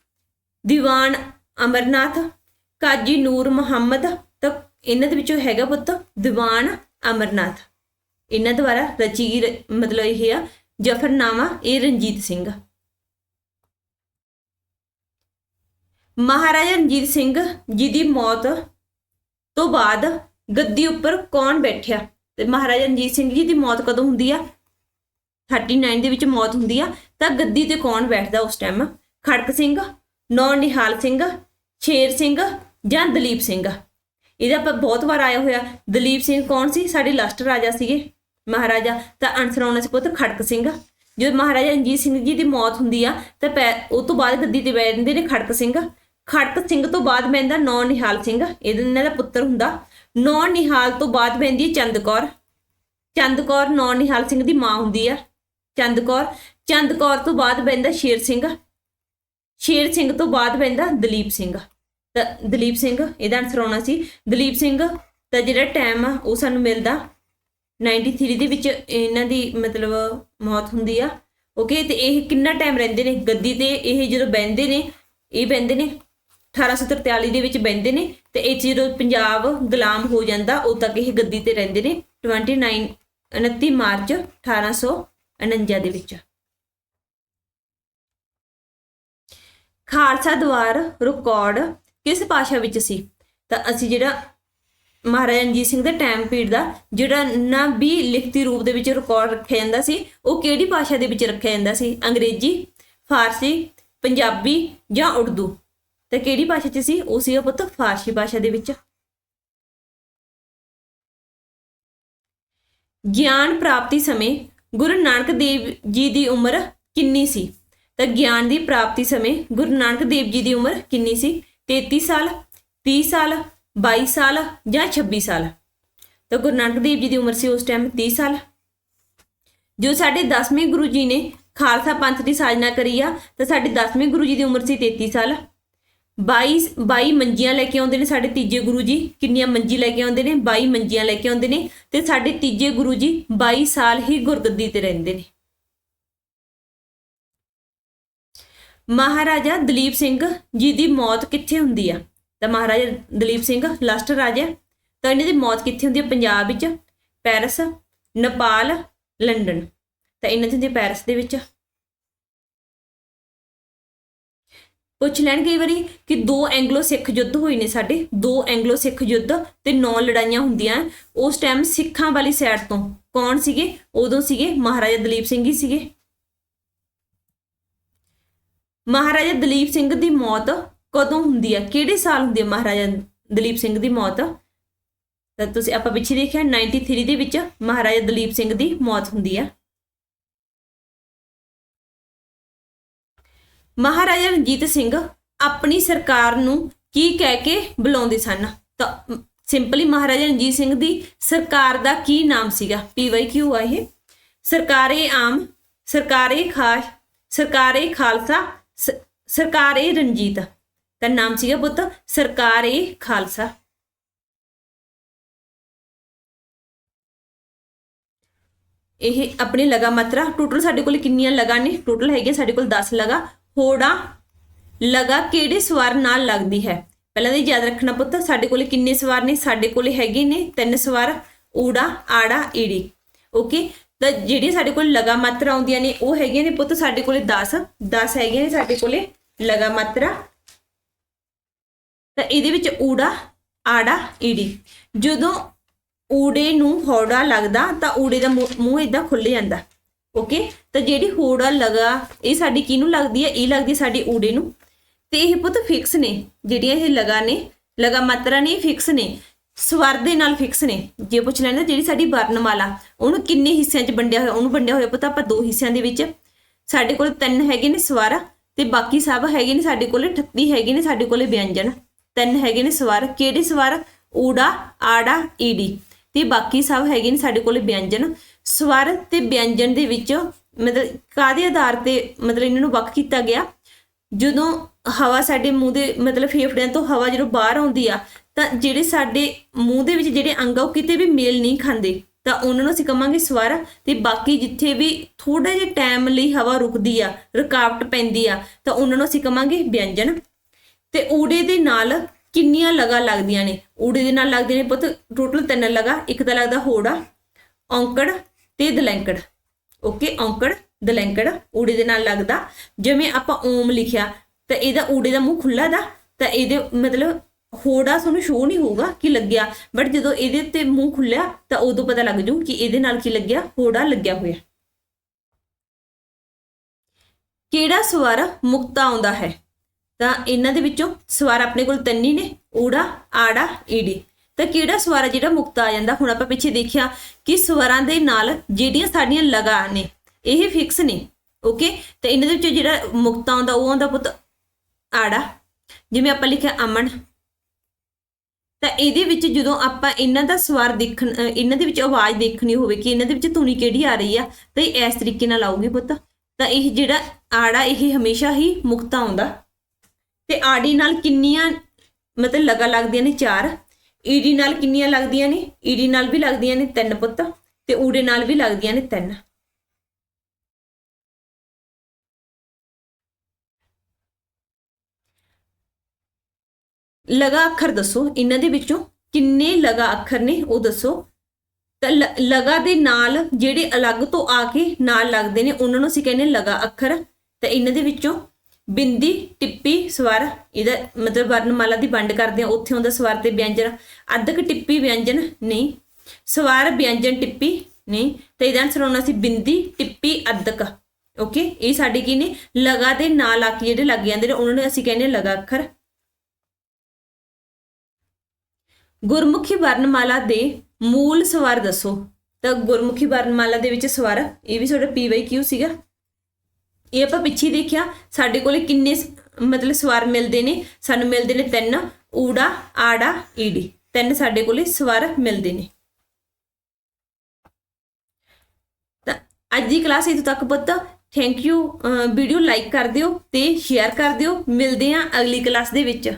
ਦੀਵਾਨ ਅਮਰਨਾਥ, ਕਾਜੀ ਨੂਰ ਮੁਹੰਮਦ, ਤਾਂ ਇਹਨਾਂ ਦੇ ਵਿੱਚੋਂ ਹੈਗਾ ਪੁੱਤ ਦੀਵਾਨ ਅਮਰਨਾਥ। ਇਹਨਾਂ ਦੁਆਰਾ ਰਚੀ ਗਈ ਮਤਲਬ ਇਹ ਆ ਜਫਰਨਾਮਾ ਇਹ ਰਣਜੀਤ ਸਿੰਘ। ਮਹਾਰਾਜਾ ਰਣਜੀਤ ਸਿੰਘ ਜੀ ਦੀ ਮੌਤ ਤੋਂ ਬਾਅਦ ਗੱਦੀ ਉੱਪਰ ਕੌਣ ਬੈਠਿਆ? ਤੇ ਮਹਾਰਾਜਾ ਰਣਜੀਤ ਸਿੰਘ ਜੀ ਦੀ ਮੌਤ ਕਦੋਂ ਹੁੰਦੀ ਆ? 39 ਦੇ ਵਿੱਚ ਮੌਤ ਹੁੰਦੀ ਆ, ਤਾਂ ਗੱਦੀ ਤੇ ਕੌਣ ਬੈਠਦਾ ਉਸ ਟਾਈਮ ਖੜਕ ਸਿੰਘ, ਨੌ ਨਿਹਾਲ ਸਿੰਘ ਸ਼ੇਰ ਸਿੰਘ ਜਾਂ ਦਲੀਪ ਸਿੰਘ? ਇਹਦਾ ਆਪਾਂ ਬਹੁਤ ਵਾਰ ਆਇਆ ਹੋਇਆ, ਦਲੀਪ ਸਿੰਘ ਕੌਣ ਸੀ? ਸਾਡੇ ਲਾਸਟ ਰਾਜਾ ਸੀਗੇ, ਮਹਾਰਾਜਾ। ਤਾਂ ਆਨਸਰ ਆਉਣਾ ਸੀ ਪੁੱਤ ਖੜਕ ਸਿੰਘ। ਜਦੋਂ ਮਹਾਰਾਜਾ ਰਣਜੀਤ ਸਿੰਘ ਜੀ ਦੀ ਮੌਤ ਹੁੰਦੀ ਆ, ਤਾਂ ਪੈ- ਉਹ ਤੋਂ ਬਾਅਦ ਗੱਦੀ ਤੇ ਬੈਠਦੇ ਨੇ ਖੜਕ ਸਿੰਘ। ਖੜਕ ਸਿੰਘ ਤੋਂ ਬਾਅਦ ਬੈਂਦਾ ਨੌ ਨਿਹਾਲ ਸਿੰਘ, ਇਹਦੇ ਇਹਨਾਂ ਦਾ ਪੁੱਤਰ ਹੁੰਦਾ। ਨੌ ਨਿਹਾਲ ਤੋਂ ਬਾਅਦ ਬੈਂਦੀ ਚੰਦ ਕੌਰ। ਚੰਦ ਕੌਰ ਨੌ ਨਿਹਾਲ ਸਿੰਘ ਦੀ ਮਾਂ ਹੁੰਦੀ ਆ। ਚੰਦ ਕੌਰ। ਚੰਦ ਕੌਰ ਤੋਂ ਬਾਅਦ ਬੈਂਦਾ ਸ਼ੇਰ ਸਿੰਘ। ਸ਼ੇਰ ਸਿੰਘ ਤੋਂ ਬਾਅਦ ਬੈਂਦਾ ਦਲੀਪ ਸਿੰਘ। ਤਾਂ ਦਲੀਪ ਸਿੰਘ, ਇਹਦਾ ਆਨਸਰ ਆਉਣਾ ਸੀ। ਦਲੀਪ ਸਿੰਘ ਦਾ ਜਿਹੜਾ ਟਾਈਮ ਆ, ਉਹ ਸਾਨੂੰ ਮਿਲਦਾ 93 ਦੇ ਵਿੱਚ ਇਹਨਾਂ ਦੀ ਮਤਲਬ ਮੌਤ ਹੁੰਦੀ ਆ। ਓਕੇ ਤੇ ਇਹ ਕਿੰਨਾ ਟਾਈਮ ਰਹਿੰਦੇ ਨੇ? ਗੱਦੀ ਤੇ ਇਹ ਜਦੋਂ ਬੈੰਦੇ ਨੇ, ਇਹ ਬੈੰਦੇ ਨੇ 1843 ਦੇ ਵਿੱਚ ਬੈੰਦੇ ਨੇ, ਤੇ ਇਹ 'ਚ ਜਦੋਂ ਪੰਜਾਬ ਗੁਲਾਮ ਹੋ ਜਾਂਦਾ, ਉਦੋਂ ਤੱਕ ਇਹ ਗੱਦੀ ਤੇ ਰਹਿੰਦੇ ਨੇ। 29 29 ਮਾਰਚ 1849 ਦੇ ਵਿੱਚ। ਖਾਲਸਾ ਦਵਾਰ ਰਿਕਾਰਡ ਕਿਸ ਭਾਸ਼ਾ ਵਿੱਚ ਸੀ? ਤਾਂ ਅਸੀਂ ਜਿਹੜਾ ਮਹਾਰਾਜਾ ਰਣਜੀਤ ਸਿੰਘ ਦੇ ਟਾਈਮ ਪੀਰੀਅਡ ਦਾ ਜਿਹੜਾ ਨਾ ਵੀ ਲਿਖਤੀ ਰੂਪ ਦੇ ਵਿੱਚ ਰਿਕਾਰਡ ਰੱਖਿਆ ਜਾਂਦਾ ਸੀ, ਉਹ ਕਿਹੜੀ ਭਾਸ਼ਾ ਦੇ ਵਿੱਚ ਰੱਖਿਆ ਜਾਂਦਾ ਸੀ? ਅੰਗਰੇਜ਼ੀ, ਫਾਰਸੀ, ਪੰਜਾਬੀ ਜਾਂ ਉਰਦੂ? ਤਾਂ ਕਿਹੜੀ ਭਾਸ਼ਾ 'ਚ ਸੀ? ਉਹ ਸੀਗਾ ਪੁੱਤ ਫਾਰਸੀ ਭਾਸ਼ਾ ਦੇ ਵਿੱਚ। ਗਿਆਨ ਪ੍ਰਾਪਤੀ ਸਮੇਂ ਗੁਰੂ ਨਾਨਕ ਦੇਵ ਜੀ ਦੀ ਉਮਰ ਕਿੰਨੀ ਸੀ? ਤਾਂ ਗਿਆਨ ਦੀ ਪ੍ਰਾਪਤੀ ਸਮੇਂ ਗੁਰੂ ਨਾਨਕ ਦੇਵ ਜੀ ਦੀ ਉਮਰ ਕਿੰਨੀ ਸੀ? 33 ਸਾਲ 30 ਸਾਲ 22 ਸਾਲ ਜਾਂ 26 ਸਾਲ? ਤਾਂ ਗੁਰੂ ਨਾਨਕ ਦੇਵ ਜੀ ਦੀ ਉਮਰ ਸੀ ਉਸ ਟਾਈਮ 30 ਸਾਲ। ਜੋ ਸਾਡੇ 10ਵੇਂ ਗੁਰੂ ਜੀ ਨੇ ਖਾਲਸਾ ਪੰਥ ਦੀ ਸਾਜਨਾ ਕਰੀ ਆ, ਤਾਂ ਸਾਡੇ 10ਵੇਂ ਗੁਰੂ ਜੀ ਦੀ ਉਮਰ ਸੀ 33 ਸਾਲ। 22 22 ਮੰਜੀਆਂ ਲੈ ਕੇ ਆਉਂਦੇ ਨੇ ਸਾਡੇ ਤੀਜੇ ਗੁਰੂ ਜੀ। ਕਿੰਨੀਆਂ ਮੰਜੀ ਲੈ ਕੇ ਆਉਂਦੇ ਨੇ? 22 ਮੰਜੀਆਂ ਲੈ ਕੇ ਆਉਂਦੇ ਨੇ। ਤੇ ਸਾਡੇ ਤੀਜੇ ਗੁਰੂ ਜੀ 22 ਸਾਲ ਹੀ ਗੁਰਗੱਦੀ ਤੇ ਰਹਿੰਦੇ ਨੇ। ਮਹਾਰਾਜਾ ਦਲੀਪ ਸਿੰਘ ਜੀ ਦੀ ਮੌਤ ਕਿੱਥੇ ਹੁੰਦੀ ਆ? ਤਾਂ ਮਹਾਰਾਜਾ ਦਲੀਪ ਸਿੰਘ ਲਾਸਟ ਰਾਜਾ। ਤਾਂ ਇਹਨਾਂ ਦੀ ਮੌਤ ਕਿੱਥੇ ਹੁੰਦੀ ਹੈ ਪੰਜਾਬ ਵਿੱਚ, ਪੈਰਿਸ, ਨੇਪਾਲ, ਲੰਡਨ। ਤਾਂ ਇਹਨਾਂ ਦੀ ਹੁੰਦੀ ਹੈ ਪੈਰਿਸ ਦੇ ਵਿੱਚ। ਪੁੱਛ ਲੈਣ ਕਈ ਵਾਰੀ ਕਿ ਦੋ ਐਂਗਲੋ ਸਿੱਖ ਯੁੱਧ ਹੋਏ ਨੇ ਸਾਡੇ, ਦੋ ਐਂਗਲੋ ਸਿੱਖ ਯੁੱਧ ਤੇ ਨੌ ਲੜਾਈਆਂ ਹੁੰਦੀਆਂ ਉਸ ਟਾਈਮ ਸਿੱਖਾਂ ਵਾਲੀ ਸਾਈਡ ਤੋਂ ਕੌਣ ਸੀਗੇ? ਉਦੋਂ ਸੀਗੇ ਮਹਾਰਾਜਾ ਦਲੀਪ ਸਿੰਘ ਹੀ ਸੀਗੇ। ਮਹਾਰਾਜਾ ਦਲੀਪ ਸਿੰਘ ਦੀ ਮੌਤ ਕਦੋਂ ਹੁੰਦੀ ਹੈ ਕਿਹੜੇ ਸਾਲ ਹੁੰਦੀ ਹੈ ਮਹਾਰਾਜਾ ਦਲੀਪ ਸਿੰਘ ਦੀ ਮੌਤ? ਤਾਂ ਤੁਸੀਂ ਆਪਾਂ ਪਿੱਛੇ ਦੇਖਿਆ 93 ਦੇ ਵਿੱਚ ਮਹਾਰਾਜਾ ਦਲੀਪ ਸਿੰਘ ਦੀ ਮੌਤ ਹੁੰਦੀ ਹੈ ਮਹਾਰਾਜਾ ਰਣਜੀਤ ਸਿੰਘ ਆਪਣੀ ਸਰਕਾਰ ਨੂੰ ਕੀ ਕਹਿ ਕੇ ਬੁਲਾਉਂਦੇ ਸਨ? ਤਾਂ ਸਿੰਪਲੀ ਮਹਾਰਾਜਾ ਰਣਜੀਤ ਸਿੰਘ ਦੀ ਸਰਕਾਰ ਦਾ ਕੀ ਨਾਮ ਸੀਗਾ? ਪੀਵਾਈ ਕਿਉ ਆ ਇਹ? ਸਰਕਾਰੇ ਆਮ, ਸਰਕਾਰੇ ਖਾਸ, ਸਰਕਾਰੇ ਖਾਲਸਾ, ਸ- ਸਰਕਾਰੇ ਰਣਜੀਤ। ਤਾਂ ਨਾਮ ਸੀਗਾ ਪੁੱਤ ਸਰਕਾਰੇ ਖਾਲਸਾ। ਇਹ ਆਪਣੀ ਲਗਾ ਮਾਤਰਾ ਟੋਟਲ ਸਾਡੇ ਕੋਲ ਕਿੰਨੀਆਂ ਲਗਾ ਨੇ? ਟੋਟਲ ਹੈਗੇ ਸਾਡੇ ਕੋਲ 10 ਲਗਾ। ਹੋੜਾ ਲਗਾ ਕਿਹੜੇ ਸਵਰ ਨਾਲ ਲੱਗਦੀ ਹੈ? ਪਹਿਲਾਂ ਤਾਂ ਇਹ ਯਾਦ ਰੱਖਣਾ ਪੁੱਤ, ਸਾਡੇ ਕੋਲੇ ਕਿੰਨੇ ਸਵਾਰ ਨੇ? ਸਾਡੇ ਕੋਲੇ ਹੈਗੇ ਨੇ ਤਿੰਨ ਸਵਾਰ, ਊੜਾ, ਆੜਾ, ਈੜੀ। ਓਕੇ? ਤਾਂ ਜਿਹੜੀ ਸਾਡੇ ਕੋਲ ਲਗਾ ਮਾਤਰਾ ਆਉਂਦੀਆਂ ਨੇ, ਉਹ ਹੈਗੀਆਂ ਨੇ ਪੁੱਤ ਸਾਡੇ ਕੋਲੇ 10 10 ਹੈਗੀਆਂ ਨੇ ਸਾਡੇ ਕੋਲੇ ਲਗਾ ਮਾਤਰਾ। ਤਾਂ ਇਹਦੇ ਵਿੱਚ ਊੜਾ, ਆੜਾ, ਈੜੀ। ਜਦੋਂ ਊੜੇ ਨੂੰ ਹੋੜਾ ਲੱਗਦਾ ਤਾਂ ਊੜੇ ਦਾ ਮੂੰਹ ਮੂੰਹ ਇਦਾਂ ਖੁੱਲ ਜਾਂਦਾ। ਓਕੇ ਤਾਂ ਜਿਹੜੀ ਹੋੜਾ ਲਗਾ, ਇਹ ਸਾਡੀ ਕਿਹਨੂੰ ਲੱਗਦੀ ਹੈ ਇਹ ਲੱਗਦੀ ਸਾਡੀ ਊੜੇ ਨੂੰ। ਤੇ ਇਹ ਪੁੱਤ ਫਿਕਸ ਨੇ, ਜਿਹੜੀਆਂ ਇਹ ਲਗਾ ਨੇ, ਲਗਾ ਮਾਤਰਾ ਨੇ ਫਿਕਸ ਨੇ। ਸਵਰ ਦੇ ਨਾਲ ਫਿਕਸ ਨੇ। ਜੇ ਪੁੱਛ ਲੈਣਾ, ਜਿਹੜੀ ਸਾਡੀ ਵਰਣਮਾਲਾ, ਉਹਨੂੰ ਕਿੰਨੇ ਹਿੱਸਿਆਂ 'ਚ ਵੰਡਿਆ ਹੋਇਆ, ਉਹਨੂੰ ਵੰਡਿਆ ਹੋਇਆ ਪੁੱਤ ਆਪਾਂ ਦੋ ਹਿੱਸਿਆਂ ਦੇ ਵਿੱਚ। ਸਾਡੇ ਕੋਲ ਤਿੰਨ ਹੈਗੇ ਨੇ ਸਵਰ, ਤੇ ਬਾਕੀ ਸਭ ਹੈਗੇ ਨੇ ਸਾਡੇ ਕੋਲ 38 ਹੈਗੇ ਨੇ ਸਾਡੇ ਕੋਲ ਵਿਅੰਜਨ ਤਿੰਨ ਹੈਗੇ ਨੇ ਸਵਰ। ਕਿਹੜੇ ਸਵਰ? ਊੜਾ, ਆੜਾ, ਈੜੀ। ਤੇ ਬਾਕੀ ਸਭ ਹੈਗੇ ਨੇ ਸਾਡੇ ਕੋਲੇ ਵਿਅੰਜਨ। ਸਵਰ ਤੇ ਵਿਅੰਜਨ ਦੇ ਵਿੱਚ ਮਤਲਬ ਕਾਦੇ ਆਧਾਰ ਤੇ ਮਤਲਬ ਇਹਨਾਂ ਨੂੰ ਵੱਖ ਕੀਤਾ ਗਿਆ? ਜਦੋਂ ਹਵਾ ਸਾਡੇ ਮੂੰਹ ਦੇ ਮਤਲਬ ਫੇਫੜਿਆਂ ਤੋਂ ਹਵਾ ਜਦੋਂ ਬਾਹਰ ਆਉਂਦੀ ਆ, ਤਾਂ ਜਿਹੜੇ ਸਾਡੇ ਮੂੰਹ ਦੇ ਵਿੱਚ ਜਿਹੜੇ ਅੰਗ ਆ, ਉਹ ਕਿਤੇ ਵੀ ਮੇਲ ਨਹੀਂ ਖਾਂਦੇ। ਤਾਂ ਉਹਨਾਂ ਨੂੰ ਅਸੀਂ ਕਵਾਂਗੇ ਸਵਰ ਤੇ ਬਾਕੀ ਜਿੱਥੇ ਵੀ ਥੋੜਾ ਜਿਹਾ ਟਾਈਮ ਲਈ ਹਵਾ ਰੁਕਦੀ ਆ, ਰੁਕਾਵਟ ਪੈਂਦੀ ਆ, ਤਾਂ ਉਹਨਾਂ ਨੂੰ ਅਸੀਂ ਕਵਾਂਗੇ ਵਿਅੰਜਨ। ਤੇ ਊੜੇ ਦੇ ਨਾਲ ਕਿੰਨੀਆਂ ਲਗਾ ਲੱਗਦੀਆਂ ਨੇ? ਊੜੇ ਦੇ ਨਾਲ ਲੱਗਦੀਆਂ ਨੇ ਪੁੱਤ। ਟੋਟਲ ਤਿੰਨ ਲਗਾ। ਇੱਕ ਤਾਂ ਲੱਗਦਾ ਹੋੜਾ, ਔਂਕੜ ਤੇ ਦਲੈਂਕੜ। ਓਕੇ ਔਂਕੜ, ਦਲੈਂਕੜ, ਊੜੇ ਦੇ ਨਾਲ ਲੱਗਦਾ। ਜਿਵੇਂ ਆਪਾਂ ਓਮ ਲਿਖਿਆ, ਤਾਂ ਇਹਦਾ ਊੜੇ ਦਾ ਮੂੰਹ ਖੁੱਲਾ ਦਾ, ਤਾਂ ਇਹਦੇ ਮਤਲਬ ਹੋੜਾ ਤੁਹਾਨੂੰ ਸ਼ੋ ਨਹੀਂ ਹੋਊਗਾ ਕਿ ਲੱਗਿਆ। ਬਟ ਜਦੋਂ ਇਹਦੇ ਤੇ ਮੂੰਹ ਖੁੱਲਿਆ ਤਾਂ ਉਦੋਂ ਪਤਾ ਲੱਗ ਜੂ ਕਿ ਇਹਦੇ ਨਾਲ ਕੀ ਲੱਗਿਆ। ਹੋੜਾ ਲੱਗਿਆ ਹੋਇਆ। ਕਿਹੜਾ ਸਵਰ ਮੁਕਤਾ ਆਉਂਦਾ ਹੈ? ਤਾਂ ਇਹਨਾਂ ਦੇ ਵਿੱਚੋਂ ਸਵਾਰ ਆਪਣੇ ਕੋਲ ਤੰਨੀ ਨੇ, ਊੜਾ, ਆੜਾ, ਈੜੀ। ਤਾਂ ਕਿਹੜਾ ਸਵਰ ਹੈ ਜਿਹੜਾ ਮੁਕਤਾ ਆ ਜਾਂਦਾ? ਹੁਣ ਆਪਾਂ ਪਿੱਛੇ ਦੇਖਿਆ ਕਿ ਸਵਰਾਂ ਦੇ ਨਾਲ ਜਿਹੜੀਆਂ ਸਾਡੀਆਂ ਲਗਾ ਨੇ, ਇਹ ਫਿਕਸ ਨੇ ਓਕੇ ਤੇ ਇਹਨਾਂ ਦੇ ਵਿੱਚੋਂ ਜਿਹੜਾ ਮੁਕਤਾ ਆਉਂਦਾ, ਉਹ ਆਉਂਦਾ ਪੁੱਤ ਆੜਾ, ਜਿਵੇਂ ਆਪਾਂ ਲਿਖਿਆ ਅਮਨ। ਤਾਂ ਇਹਦੇ ਵਿੱਚ ਜਦੋਂ ਆਪਾਂ ਇਹਨਾਂ ਦਾ ਸਵਰ ਦੇਖਣ ਇਹਨਾਂ ਦੇ ਵਿੱਚ ਆਵਾਜ਼ ਦੇਖਣੀ ਹੋਵੇ ਕਿ ਇਹਨਾਂ ਦੇ ਵਿੱਚ ਧੁਨੀ ਕਿਹੜੀ ਆ ਰਹੀ ਆ, ਤਾਂ ਇਹ ਇਸ ਤਰੀਕੇ ਨਾਲ ਆਊਗੀ ਪੁੱਤ। ਤਾਂ ਇਹ ਜਿਹੜਾ ਆੜਾ, ਇਹ ਹਮੇਸ਼ਾ ਹੀ ਮੁਕਤਾ ਆਉਂਦਾ। ਤੇ ਆੜੀ ਨਾਲ ਕਿੰਨੀਆਂ ਮਤਲਬ ਲਗਾ ਲੱਗਦੀਆਂ ਨੇ ਚਾਰ? ਈਡੀ ਨਾਲ ਕਿੰਨੀਆਂ ਲੱਗਦੀਆਂ ਨੇ? ਈਡੀ ਨਾਲ ਵੀ ਲੱਗਦੀਆਂ ਨੇ ਤਿੰਨ ਪੁੱਤ ਤੇ ਊੜੇ ਨਾਲ ਵੀ ਲੱਗਦੀਆਂ ਨੇ ਤਿੰਨ। ਲਗਾ ਅੱਖਰ ਦੱਸੋ, ਇਹਨਾਂ ਦੇ ਵਿੱਚੋਂ ਕਿੰਨੇ ਲਗਾ ਅੱਖਰ ਨੇ ਉਹ ਦੱਸੋ। ਤਾਂ ਲ- ਲਗਾ ਦੇ ਨਾਲ ਜਿਹੜੇ ਅਲੱਗ ਤੋਂ ਆ ਕੇ ਨਾਲ ਲੱਗਦੇ ਨੇ, ਉਹਨਾਂ ਨੂੰ ਅਸੀਂ ਕਹਿੰਦੇ ਲਗਾ ਅੱਖਰ। ਤਾਂ ਇਹਨਾਂ ਦੇ ਵਿੱਚੋਂ ਬਿੰਦੀ, ਟਿੱਪੀ, ਸਵਰ, ਇਹਦਾ ਮਤਲਬ ਵਰਣਮਾਲਾ ਦੀ ਵੰਡ ਕਰਦੇ ਆ ਉੱਥੇ ਹੁੰਦਾ ਸਵਰ ਤੇ ਵਿਅੰਜਨ। ਅੱਧਕ ਟਿੱਪੀ ਵਿਅੰਜਨ ਨਹੀਂ। ਸਵਰ, ਵਿਅੰਜਨ, ਟਿੱਪੀ ਨਹੀਂ। ਤੇ ਇਹਦਾ ਆਨਸਰ ਹੋਣਾ ਸੀ ਬਿੰਦੀ, ਟਿੱਪੀ, ਅੱਧਕ। ਓਕੇ ਇਹ ਸਾਡੇ ਕੀ ਨੇ? ਲਗਾ ਦੇ ਨਾਲ ਆ ਕੇ ਜਿਹੜੇ ਲੱਗ ਜਾਂਦੇ ਨੇ, ਉਹਨਾਂ ਨੂੰ ਅਸੀਂ ਕਹਿੰਦੇ ਹਾਂ ਲਗਾ ਅੱਖਰ। ਗੁਰਮੁਖੀ ਵਰਣਮਾਲਾ ਦੇ ਮੂਲ ਸਵਰ ਦੱਸੋ। ਤਾਂ ਗੁਰਮੁਖੀ ਵਰਣਮਾਲਾ ਦੇ ਵਿੱਚ ਸਵਰ, ਇਹ ਵੀ ਤੁਹਾਡਾ ਪੀਵਾਈ ਸੀਗਾ? ਇਹ ਆਪਾਂ ਪਿੱਛੇ ਦੇਖਿਆ, ਸਾਡੇ ਕੋਲੇ ਕਿੰਨੇ ਸ- ਮਤਲਬ ਸਵਰ ਮਿਲਦੇ ਨੇ, ਸਾਨੂੰ ਮਿਲਦੇ ਨੇ ਤਿੰਨ, ਊੜਾ, ਆੜਾ, ਈੜੀ। ਤਿੰਨ ਸਾਡੇ ਕੋਲੇ ਸਵਰ ਮਿਲਦੇ ਨੇ। ਤਾਂ ਅੱਜ ਦੀ ਕਲਾਸ ਇਦੋਂ ਤੱਕ ਪੁੱਤ। ਥੈਂਕ ਯੂ ਵੀਡੀਓ ਲਾਈਕ ਕਰ ਦਿਓ ਤੇ ਸ਼ੇਅਰ ਕਰ ਦਿਓ। ਮਿਲਦੇ ਹਾਂ ਅਗਲੀ ਕਲਾਸ ਦੇ ਵਿੱਚ।